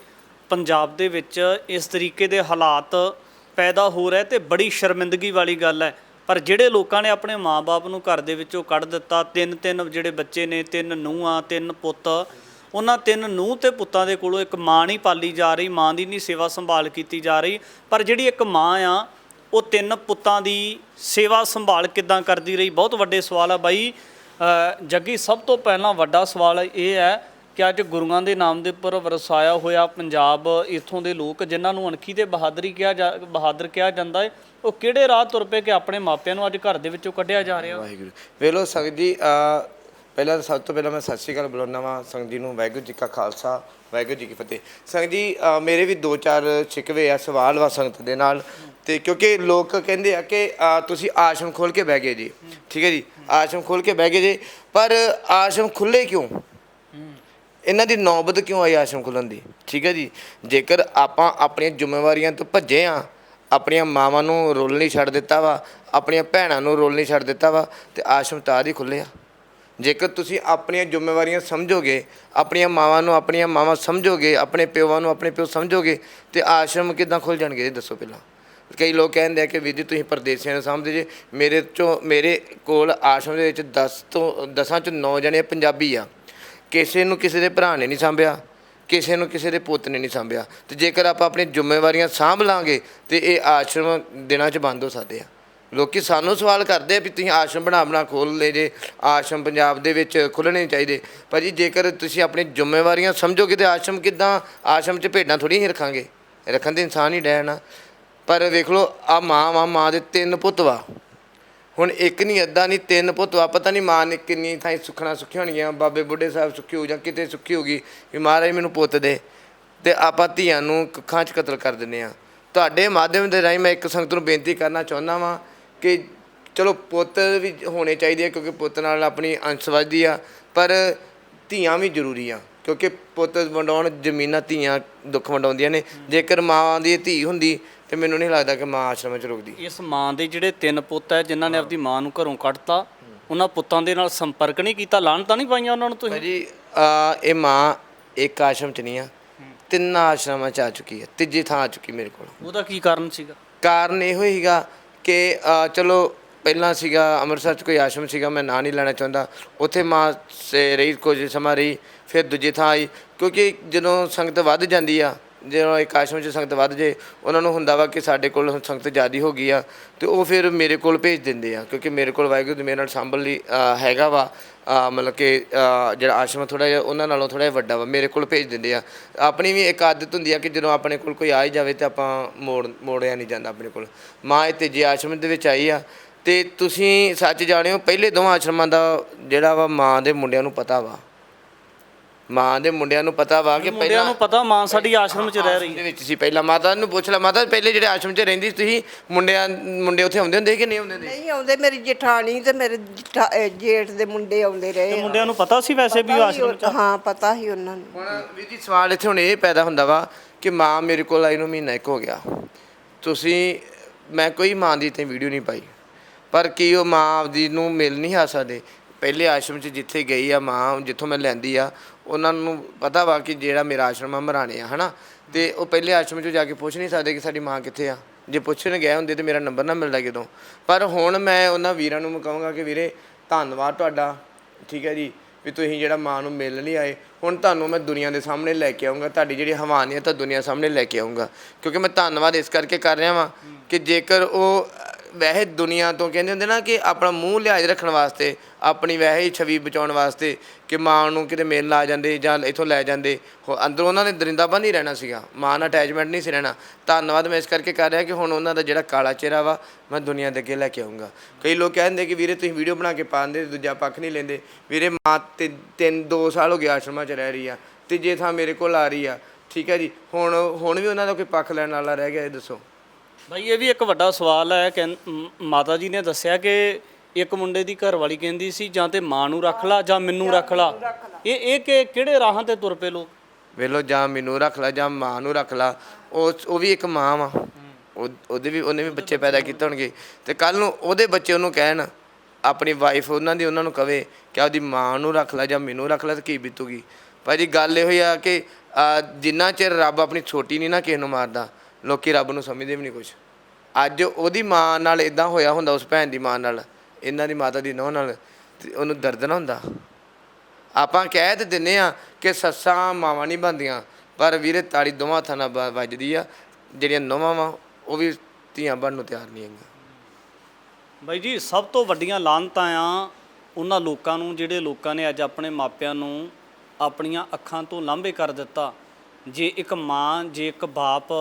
ਪੰਜਾਬ ਦੇ ਵਿੱਚ ਇਸ ਤਰੀਕੇ ਦੇ ਹਾਲਾਤ ਪੈਦਾ ਹੋ ਰਹੇ ਤੇ ਬੜੀ ਸ਼ਰਮਿੰਦਗੀ ਵਾਲੀ ਗੱਲ ਹੈ। ਪਰ ਜਿਹੜੇ ਲੋਕਾਂ ਨੇ ਆਪਣੇ ਮਾਪੇ ਨੂੰ ਘਰ ਦੇ ਵਿੱਚੋਂ ਕੱਢ ਦਿੱਤਾ ਤਿੰਨ ਤਿੰਨ ਜਿਹੜੇ ਬੱਚੇ ਨੇ, ਤਿੰਨ ਨੂੰਹਾਂ, ਤਿੰਨ ਪੁੱਤ ਉਹਨਾਂ ਤਿੰਨ ਨੂੰਹ ਤੇ ਪੁੱਤਾਂ ਦੇ ਕੋਲੋਂ ਇੱਕ ਮਾਂ ਨਹੀਂ ਪਾਲੀ ਜਾ ਰਹੀ, ਮਾਂ ਦੀ ਨਹੀਂ ਸੇਵਾ ਸੰਭਾਲ ਕੀਤੀ ਜਾ ਰਹੀ, ਪਰ ਜਿਹੜੀ ਇੱਕ ਮਾਂ ਆ, ਉਹ ਤਿੰਨ ਪੁੱਤਾਂ ਦੀ ਸੇਵਾ ਸੰਭਾਲ ਕਿੱਦਾਂ ਕਰਦੀ ਰਹੀ? ਬਹੁਤ ਵੱਡੇ ਸਵਾਲ ਆ ਬਾਈ। ਜੱਗੀ, ਸਭ ਤੋਂ ਪਹਿਲਾਂ ਵੱਡਾ ਸਵਾਲ ਇਹ ਹੈ ਕਿ ਅੱਜ ਗੁਰੂਆਂ ਦੇ ਨਾਮ ਦੇ ਉੱਪਰ ਵਰਸਾਇਆ ਹੋਇਆ ਪੰਜਾਬ ਇਥੋਂ ਦੇ ਲੋਕ, ਜਿਨ੍ਹਾਂ ਨੂੰ ਅਣਖੀ ਤੇ ਬਹਾਦਰੀ ਕਿਹਾ ਜਾ- ਬਹਾਦਰ ਕਿਹਾ ਜਾਂਦਾ ਹੈ, ਉਹ ਕਿਹੜੇ ਰਾਹ ਤੁਰ ਪਏ ਕਿ ਆਪਣੇ ਮਾਪਿਆਂ ਨੂੰ ਅੱਜ ਘਰ ਦੇ ਵਿੱਚੋਂ ਕੱਢਿਆ ਜਾ ਰਿਹਾ?
ਵਾਹਿਗੁਰੂ। ਵੇਲੋ ਸੰਗਤ ਜੀ ਪਹਿਲਾਂ ਤਾਂ ਸਭ ਤੋਂ ਪਹਿਲਾਂ ਮੈਂ ਸਤਿ ਸ਼੍ਰੀ ਅਕਾਲ ਬੁਲਾਉਣਾ ਵਾਂ ਸੰਗਤ ਜੀ ਨੂੰ ਵਾਹਿਗੁਰੂ ਜੀ ਕਾ ਖਾਲਸਾ ਵਾਹਿਗੁਰੂ ਜੀ ਕੀ ਫਤਿਹ। ਸੰਗਤ ਜੀ ਅ, ਮੇਰੇ ਵੀ ਦੋ ਚਾਰ ਸ਼ਿਕਵੇ ਆ ਸਵਾਲ ਵਾ ਸੰਗਤ ਦੇ ਨਾਲ। ਤੇ ਕਿਉਂਕਿ ਲੋਕ ਕਹਿੰਦੇ ਆ ਕਿ ਅ, ਤੁਸੀਂ ਆਸ਼ਰਮ ਖੋਲ ਕੇ ਬਹਿ ਗਏ ਜੀ। ਠੀਕ ਹੈ ਜੀ? ਆਸ਼ਰਮ ਖੋਲ ਕੇ ਬਹਿ ਗਏ ਜੀ। ਪਰ ਆਸ਼ਰਮ ਖੁੱਲੇ ਕਿਉਂ? ਇਹਨਾਂ ਦੀ ਨੌਬਤ ਕਿਉਂ ਆਈ ਆਸ਼ਰਮ ਖੁੱਲ੍ਹਣ ਦੀ? ਠੀਕ ਹੈ ਜੀ? ਜੇਕਰ ਆਪਾਂ ਆਪਣੀਆਂ ਜ਼ਿੰਮੇਵਾਰੀਆਂ ਤੋਂ ਭੱਜੇ ਆ ਆਪਣੀਆਂ ਮਾਵਾਂ ਨੂੰ ਰੋਲ ਨਹੀਂ ਛੱਡ ਦਿੱਤਾ ਵਾ ਆਪਣੀਆਂ ਭੈਣਾਂ ਨੂੰ ਰੋਲ ਨਹੀਂ ਛੱਡ ਦਿੱਤਾ ਵਾ ਤੇ ਆਸ਼ਰਮ ਤਾਂ ਹੀ ਖੁੱਲੇ ਆ। ਜੇਕਰ ਤੁਸੀਂ ਆਪਣੀਆਂ ਜ਼ਿੰਮੇਵਾਰੀਆਂ ਸਮਝੋਗੇ, ਆਪਣੀਆਂ ਮਾਵਾਂ ਨੂੰ ਆਪਣੀਆਂ ਮਾਵਾਂ ਸਮਝੋਗੇ, ਆਪਣੇ ਪਿਓਾਂ ਨੂੰ ਆਪਣੇ ਪਿਓ ਸਮਝੋਗੇ ਤੇ ਆਸ਼ਰਮ ਕਿਦਾਂ ਖੁੱਲ ਜਾਣਗੇ, ਇਹ ਦੱਸੋ ਪਹਿਲਾਂ। ਕਈ ਲੋਕ ਕਹਿੰਦੇ ਆ ਕਿ ਵੀਰ ਜੀ ਤੁਸੀਂ ਪਰਦੇਸੀਆਂ ਨੂੰ ਸਮਝਦੇ ਜੇ, ਮੇਰੇ ਚੋਂ, ਮੇਰੇ ਕੋਲ ਆਸ਼ਰਮ ਦੇ ਵਿੱਚ 10 ਤੋਂ 10 'ਚ 9 ਜਣੇ ਪੰਜਾਬੀ ਆ। ਕਿਸੇ ਨੂੰ ਕਿਸੇ ਦੇ ਭਰਾ ਨੇ ਨਹੀਂ ਸੰਭਿਆ, ਕਿਸੇ ਨੂੰ ਕਿਸੇ ਦੇ ਪੁੱਤ ਨੇ ਨਹੀਂ ਸੰਭਿਆ। ਤੇ ਜੇਕਰ ਆਪਾਂ ਆਪਣੀ ਜ਼ਿੰਮੇਵਾਰੀਆਂ ਸਾਂਭ ਲਾਂਗੇ, ਤੇ ਇਹ ਆਸ਼ਰਮ ਦਿਨਾਂ 'ਚ ਬੰਦ ਹੋ ਸਕਦੇ ਆ। ਲੋਕੀ ਸਾਨੂੰ ਸਵਾਲ ਕਰਦੇ ਆ ਵੀ ਤੁਸੀਂ ਆਸ਼ਰਮ ਬਣਾ ਬਣਾ ਖੋਲ ਲੈ ਜੇ, ਆਸ਼ਰਮ ਪੰਜਾਬ ਦੇ ਵਿੱਚ ਖੁੱਲ੍ਹਣੇ ਨਹੀਂ ਚਾਹੀਦੇ। ਭਾਜੀ, ਜੇਕਰ ਤੁਸੀਂ ਆਪਣੀ ਜ਼ਿੰਮੇਵਾਰੀਆਂ ਸਮਝੋਗੇ ਤੇ ਆਸ਼ਰਮ ਕਿੱਦਾਂ, ਆਸ਼ਰਮ 'ਚ ਭੇਡਾਂ ਥੋੜੀ ਹੀ ਰੱਖਾਂਗੇ। ਰੱਖਣ ਦੇ ਇਨਸਾਨ ਹੀ ਡੈਣ ਪਰ ਵੇਖ ਲਓ ਆ ਮਾਂ ਵਾ, ਮਾਂ ਦੇ ਤਿੰਨ ਪੁੱਤ ਵਾ। ਹੁਣ ਇੱਕ ਨਹੀਂ ਅੱਧਾ ਨਹੀਂ ਤਿੰਨ ਪੁੱਤ ਵਾ, ਪਤਾ ਨਹੀਂ ਮਾਂ ਨੇ ਕਿੰਨੀ ਥਾਈ ਸੁਖਣਾ ਸੁਖੀ ਹੋਣਗੀਆਂ ਬਾਬੇ ਬੁੱਢੇ ਸਾਹਿਬ ਸੁਖੀ ਹੋ ਜਾਂ ਕਿਤੇ ਸੁਖੀ ਹੋਗੀ ਵੀ ਮਹਾਰਾਜ ਮੈਨੂੰ ਪੁੱਤ ਦੇ। ਤੇ ਆਪਾਂ ਧੀਆਂ ਨੂੰ ਕੱਖਾਂ 'ਚ ਕਤਲ ਕਰ ਦਿੰਦੇ ਆ ਤੁਹਾਡੇ ਮਾਧਿਅਮ ਦੇ ਰਾਹੀਂ ਮੈਂ ਇੱਕ ਸੰਗਤ ਨੂੰ ਬੇਨਤੀ ਕਰਨਾ ਚਾਹੁੰਦਾ ਵਾਂ ਕਿ ਚਲੋ ਪੁੱਤ ਵੀ ਹੋਣੇ ਚਾਹੀਦੇ ਆ ਕਿਉਂਕਿ ਪੁੱਤ ਨਾਲ ਆਪਣੀ ਅੰਸ਼ ਵੱਧਦੀ ਆ ਪਰ ਧੀਆਂ ਵੀ ਜ਼ਰੂਰੀ ਆ ਕਿਉਂਕਿ ਪੁੱਤ ਵੰਡਾਉਣ ਜ਼ਮੀਨਾਂ ਧੀਆਂ ਦੁੱਖ ਵੰਡਾਉਂਦੀਆਂ ਨੇ। ਜੇਕਰ ਮਾਂ ਦੀ ਧੀ ਹੁੰਦੀ ਤੇ ਮੈਨੂੰ ਨਹੀਂ ਲੱਗਦਾ ਕਿ ਮਾਂ ਆਸ਼ਰਮ 'ਚ ਰੁਕਦੀ।
ਇਸ ਮਾਂ ਦੇ ਜਿਹੜੇ ਤਿੰਨ ਪੁੱਤ ਹੈ ਜਿਨ੍ਹਾਂ ਨੇ ਆਪਦੀ ਮਾਂ ਨੂੰ ਘਰੋਂ ਕੱਢਤਾ ਉਹਨਾਂ ਪੁੱਤਾਂ ਦੇ ਨਾਲ ਸੰਪਰਕ ਨਹੀਂ ਕੀਤਾ ਲਾਹਣ ਤਾਂ ਨਹੀਂ ਪਾਈਆਂ ਉਹਨਾਂ ਨੂੰ ਤੁਸੀਂ?
ਭਾਜੀ ਆ ਇਹ ਮਾਂ ਇੱਕ ਆਸ਼ਰਮ 'ਚ ਨਹੀਂ ਆ ਤਿੰਨ ਆਸ਼ਰਮਾਂ 'ਚ ਆ ਚੁੱਕੀ ਹੈ ਤੀਜੀ ਥਾਂ ਆ ਚੁੱਕੀ ਮੇਰੇ ਕੋਲ।
ਉਹਦਾ ਕੀ ਕਾਰਨ ਸੀਗਾ?
ਕਾਰਨ ਇਹੋ ਹੀਗਾ ਕਿ ਚਲੋ, ਪਹਿਲਾਂ ਸੀਗਾ, ਅੰਮ੍ਰਿਤਸਰ 'ਚ ਕੋਈ ਆਸ਼ਰਮ ਸੀਗਾ, ਮੈਂ ਨਾਂ ਨਹੀਂ ਲੈਣਾ ਚਾਹੁੰਦਾ। ਉੱਥੇ ਮਾਂ ਸੇ ਰਹੀ, ਕੁਝ ਸਮਾਂ ਰਹੀ, ਫਿਰ ਦੂਜੀ ਥਾਂ ਆਈ। ਕਿਉਂਕਿ ਜਦੋਂ ਸੰਗਤ ਵੱਧ ਜਾਂਦੀ ਆ ਜਦੋਂ ਇੱਕ ਆਸ਼ਰਮ 'ਚ ਸੰਗਤ ਵੱਧ ਜੇ, ਉਹਨਾਂ ਨੂੰ ਹੁੰਦਾ ਵਾ ਕਿ ਸਾਡੇ ਕੋਲ ਹੁਣ ਸੰਗਤ ਜ਼ਿਆਦੀ ਹੋ ਗਈ ਆ, ਤੇ ਉਹ ਫਿਰ ਮੇਰੇ ਕੋਲ ਭੇਜ ਦਿੰਦੇ ਆ, ਕਿਉਂਕਿ ਮੇਰੇ ਕੋਲ ਵਾਹਿਗੁਰੂ ਦੀ ਮੇਰੇ ਨਾਲ ਸੰਭਲ ਲਈ ਹੈਗਾ ਵਾ ਮਤਲਬ ਕਿ ਜਿਹੜਾ ਆਸ਼ਰਮ ਥੋੜਾ ਜਿਹਾ, ਉਹਨਾਂ ਨਾਲੋਂ ਥੋੜਾ ਜਿਹਾ ਵੱਡਾ ਵਾ, ਮੇਰੇ ਕੋਲ ਭੇਜ ਦਿੰਦੇ ਆ। ਆਪਣੀ ਵੀ ਇੱਕ ਆਦਤ ਹੁੰਦੀ ਆ ਕਿ ਜਦੋਂ ਆਪਣੇ ਕੋਲ ਕੋਈ ਆ ਹੀ ਜਾਵੇ ਤੇ ਆਪਾਂ ਮੋੜ, ਮੋੜਿਆ ਨਹੀਂ ਜਾਂਦਾ ਆਪਣੇ ਕੋਲ। ਮਾਂ ਇਹ ਤੀਜੇ ਆਸ਼ਰਮ ਦੇ ਵਿੱਚ ਆਈ ਆ, ਤੇ ਤੁਸੀਂ ਸੱਚ ਜਾਣਿਓ ਪਹਿਲੇ ਦੋਵਾਂ ਆਸ਼ਰਮਾਂ ਦਾ ਜਿਹੜਾ ਵਾ ਮਾਂ ਦੇ ਮੁੰਡਿਆਂ ਨੂੰ ਪਤਾ ਵਾ। ਮਾਂ ਦੇ ਮੁੰਡਿਆਂ ਨੂੰ ਪਤਾ ਵਾ ਕਿ
ਮੁੰਡਿਆਂ
ਪਹਿਲਾਂ
ਨੂੰ ਪਤਾ ਮਾਂ ਸਾਡੀ ਆਸ਼ਰਮ 'ਚ ਰਹਿ ਰਹੀ
ਦੇ
ਹੈ
ਵਿੱਚ ਸੀ। ਪਹਿਲਾਂ ਮਾਤਾ ਨੂੰ ਪੁੱਛ ਲਾ ਮਾਤਾ ਪਹਿਲੇ ਜਿਹੜੇ ਆਸ਼ਰਮ 'ਚ ਰਹਿੰਦੀ ਸੀ ਤੁਸੀਂ ਮੁੰਡਿਆਂ ਮੁੰਡੇ ਉੱਥੇ ਆਉਂਦੇ ਹੁੰਦੇ ਸੀ ਕਿ ਨਹੀਂ ਆਉਂਦੇ ਹੁੰਦੇ?
ਨਹੀਂ ਆਉਂਦੇ ਮੇਰੀ ਜਠਾਣੀ ਤੇ ਮੇਰੇ ਜਠਾ- ਅਹ ਜੇਠ ਦੇ ਮੁੰਡੇ ਆਉਂਦੇ ਰਹੇ ਆ।
ਮੁੰਡਿਆਂ ਨੂੰ ਪਤਾ ਸੀ ਵੈਸੇ ਵੀ ਉਹ ਆਸ਼ਰਮ 'ਚ?
ਹਾਂ ਪਤਾ ਹੀ ਉਹਨਾਂ ਨੂੰ।
ਹੁਣ ਵੀਰ ਜੀ ਸਵਾਲ ਇੱਥੇ ਹੁਣ ਇਹ ਪੈਦਾ ਹੁੰਦਾ ਵਾ ਕਿ ਮਾਂ ਮੇਰੇ ਕੋਲ ਆਈ ਨੂੰ ਮਹੀਨਾ ਇੱਕ ਹੋ ਗਿਆ। ਤੁਸੀਂ ਮੈਂ ਕੋਈ ਮਾਂ ਦੀ ਤੇ ਵੀਡੀਓ ਨਹੀਂ ਪਾਈ। ਪਰ ਕੀ ਉਹ ਮਾਂ ਆਪਦੀ ਨੂੰ ਮਿਲ ਨਹੀਂ ਆ ਸਕਦੇ? ਪਹਿਲੇ ਆਸ਼ਰਮ 'ਚ ਜਿੱਥੇ ਗਈ ਆ ਮਾਂ ਜਿੱਥੋਂ ਮੈਂ ਲੈਂਦੀ ਆ ਉਹਨਾਂ ਨੂੰ ਪਤਾ ਵਾ ਕਿ ਜਿਹੜਾ ਮੇਰਾ ਆਸ਼ਰਮ ਆ, ਮਰਾਣੇ ਆ, ਹਨਾ? ਤੇ ਉਹ ਪਹਿਲੇ ਆਸ਼ਰਮ 'ਚ ਜਾ ਕੇ ਪੁੱਛ ਨਹੀਂ ਸਕਦੇ ਕਿ ਸਾਡੀ ਮਾਂ ਕਿੱਥੇ ਆ। ਜੇ ਪੁੱਛਣ ਗਏ ਹੁੰਦੇ ਤੇ ਮੇਰਾ ਨੰਬਰ ਨਾ ਮਿਲਦਾ ਕਿਦੋਂ ਪਰ ਹੁਣ ਮੈਂ ਉਹਨਾਂ ਵੀਰਾਂ ਨੂੰ ਮੈਂ ਕਹਾਂਗਾ ਕਿ ਵੀਰੇ, ਧੰਨਵਾਦ ਤੁਹਾਡਾ, ਠੀਕ ਹੈ ਜੀ, ਵੀ ਤੁਸੀਂ ਜਿਹੜਾ ਮਾਂ ਨੂੰ ਮਿਲ ਨਹੀਂ ਆਏ। ਹੁਣ ਤੁਹਾਨੂੰ ਮੈਂ ਦੁਨੀਆ ਦੇ ਸਾਹਮਣੇ ਲੈ ਕੇ ਆਉਂਗਾ ਤੁਹਾਡੀ ਜਿਹੜੀ ਹਵਾਨੀਅਤ ਆ, ਦੁਨੀਆ ਸਾਹਮਣੇ ਲੈ ਕੇ ਆਉਂਗਾ ਕਿਉਂਕਿ ਮੈਂ ਧੰਨਵਾਦ ਇਸ ਕਰਕੇ ਕਰ ਰਿਹਾ ਵਾਂ ਕਿ ਜੇਕਰ ਉਹ ਵੈਸੇ ਦੁਨੀਆ ਤੋਂ ਕਹਿੰਦੇ ਹੁੰਦੇ ਨਾ ਕਿ ਆਪਣਾ ਮੂੰਹ ਲਿਹਾਜ਼ ਰੱਖਣ ਵਾਸਤੇ, ਆਪਣੀ ਵੈਸੇ ਹੀ ਛਵੀ ਬਚਾਉਣ ਵਾਸਤੇ ਕਿ ਮਾਂ ਨੂੰ ਕਿਤੇ ਮੇਲ ਆ ਜਾਂਦੇ ਜਾਂ ਇੱਥੋਂ ਲੈ ਜਾਂਦੇ। ਹੋ- ਅੰਦਰੋਂ ਉਹਨਾਂ ਨੇ ਦਰਿੰਦਾਬਨ ਨਹੀਂ ਰਹਿਣਾ ਸੀਗਾ। ਮਾਂ ਨਾਲ ਅਟੈਚਮੈਂਟ ਨਹੀਂ ਸੀ ਰਹਿਣਾ। ਧੰਨਵਾਦ ਮੈਂ ਇਸ ਕਰਕੇ ਕਰ ਰਿਹਾ ਕਿ ਹੁਣ ਉਹਨਾਂ ਦਾ ਜਿਹੜਾ ਕਾਲਾ ਚਿਹਰਾ ਵਾ, ਮੈਂ ਦੁਨੀਆ ਦੇ ਅੱਗੇ ਲੈ ਕੇ ਆਉਂਗਾ ਕਈ ਲੋਕ ਕਹਿੰਦੇ ਕਿ ਵੀਰੇ ਤੁਸੀਂ ਵੀਡੀਓ ਬਣਾ ਕੇ ਪਾਉਂਦੇ, ਦੂਜਾ ਪੱਖ ਨਹੀਂ ਲੈਂਦੇ। ਵੀਰੇ ਮਾਂ ਤੇ ਤਿੰਨ, ਦੋ ਸਾਲ ਹੋ ਗਏ ਆਸ਼ਰਮਾਂ 'ਚ ਰਹਿ ਰਹੀ ਆ। ਤੀਜੇ ਥਾਂ ਮੇਰੇ ਕੋਲ ਆ ਰਹੀ ਆ। ਠੀਕ ਹੈ ਜੀ। ਹੁਣ ਹੁਣ ਵੀ ਉਹਨਾਂ ਦਾ ਕੋਈ ਪੱਖ ਲੈਣ ਵਾਲਾ ਰਹਿ ਗਿਆ, ਇਹ ਦੱਸੋ।
ਭਾਈ ਇਹ ਵੀ ਇੱਕ ਵੱਡਾ ਸਵਾਲ ਹੈ ਕਿ ਮਾਤਾ ਜੀ ਨੇ ਦੱਸਿਆ ਕਿ ਇੱਕ ਮੁੰਡੇ ਦੀ ਘਰਵਾਲੀ ਕਹਿੰਦੀ ਸੀ, ਜਾਂ ਤੇ ਮਾਂ ਨੂੰ ਰੱਖ ਲਾ, ਜਾਂ ਮੈਨੂੰ ਰੱਖ ਲਾ। ਇਹ ਇਹ ਕਿ ਕਿਹੜੇ ਰਾਹਾਂ ਤੇ ਤੁਰ ਪਏ ਲੋਕ?
ਵੇਲੋ ਜਾਂ ਮੈਨੂੰ ਰੱਖ ਲਾ, ਜਾਂ ਮਾਂ ਨੂੰ ਰੱਖ ਲਾ, ਉਹ ਉਹ ਵੀ ਇੱਕ ਮਾਂ ਵਾ। ਉਹਦੇ ਵੀ, ਉਹਨੇ ਵੀ ਬੱਚੇ ਪੈਦਾ ਕੀਤੇ ਹੋਣਗੇ। ਤੇ ਕੱਲ ਨੂੰ ਉਹਦੇ ਬੱਚੇ ਉਹਨੂੰ ਕਹਿਣ, ਆਪਣੀ ਵਾਈਫ ਉਹਨਾਂ ਦੀ, ਉਹਨਾਂ ਨੂੰ ਕਵੇ ਕਿ ਆਪਦੀ ਮਾਂ ਨੂੰ ਰੱਖ ਲੈ, ਜਾਂ ਮੈਨੂੰ ਰੱਖ ਲੈ, ਤਾਂ ਕੀ ਬੀਤੂਗੀ? ਭਾਜੀ, ਗੱਲ ਇਹ ਹੋਈ ਆ ਕਿ ਜਿੰਨਾ ਚਿਰ ਰੱਬ ਆਪਣੀ ਛੋਟੀ ਨਹੀਂ ਨਾ ਕਿਸੇ ਨੂੰ ਮਾਰਦਾ ਲੋਕੀ ਰੱਬ ਨੂੰ ਸਮਝਦੇ ਵੀ ਨਹੀਂ ਕੁਝ ਅੱਜ ਉਹਦੀ ਮਾਂ ਨਾਲ ਇਦਾਂ ਹੋਇਆ ਹੁੰਦਾ, ਉਸ ਭੈਣ ਦੀ ਮਾਂ ਨਾਲ, ਇਹਨਾਂ ਦੀ ਮਾਤਾ ਦੀ ਨੋਹ ਨਾਲ, ਤੇ ਉਹਨੂੰ ਦਰਦ ਨਾ ਹੁੰਦਾ। ਆਪਾਂ ਕਹਿ ਤੇ ਦਿੰਨੇ ਆ ਕਿ ਸੱਸਾਂ ਮਾਵਾਂ ਨਹੀਂ ਬੰਦੀਆਂ ਪਰ ਵੀਰੇ ਤਾੜੀ ਦੋਵਾਂ ਹੱਥਾਂ ਨਾਲ ਵੱਜਦੀ ਆ, ਜਿਹੜੀਆਂ ਨੋਵਾਂ ਵਾ, ਉਹ ਵੀ ਧੀਆਂ ਬਣਨ ਨੂੰ ਤਿਆਰ ਨਹੀਂ ਹੈਗੀਆਂ।
ਬਾਈ ਜੀ, ਸਭ ਤੋਂ ਵੱਡੀਆਂ ਲਾਹਨਤਾਂ ਆ ਉਹਨਾਂ ਲੋਕਾਂ ਨੂੰ, ਜਿਹੜੇ ਲੋਕਾਂ ਨੇ ਅੱਜ ਆਪਣੇ ਮਾਪਿਆਂ ਨੂੰ ਆਪਣੀਆਂ ਅੱਖਾਂ ਤੋਂ ਲਾਂਭੇ ਕਰ ਦਿੱਤਾ। ਜੇ ਇੱਕ ਮਾਂ, ਜੇ ਇੱਕ ਬਾਪ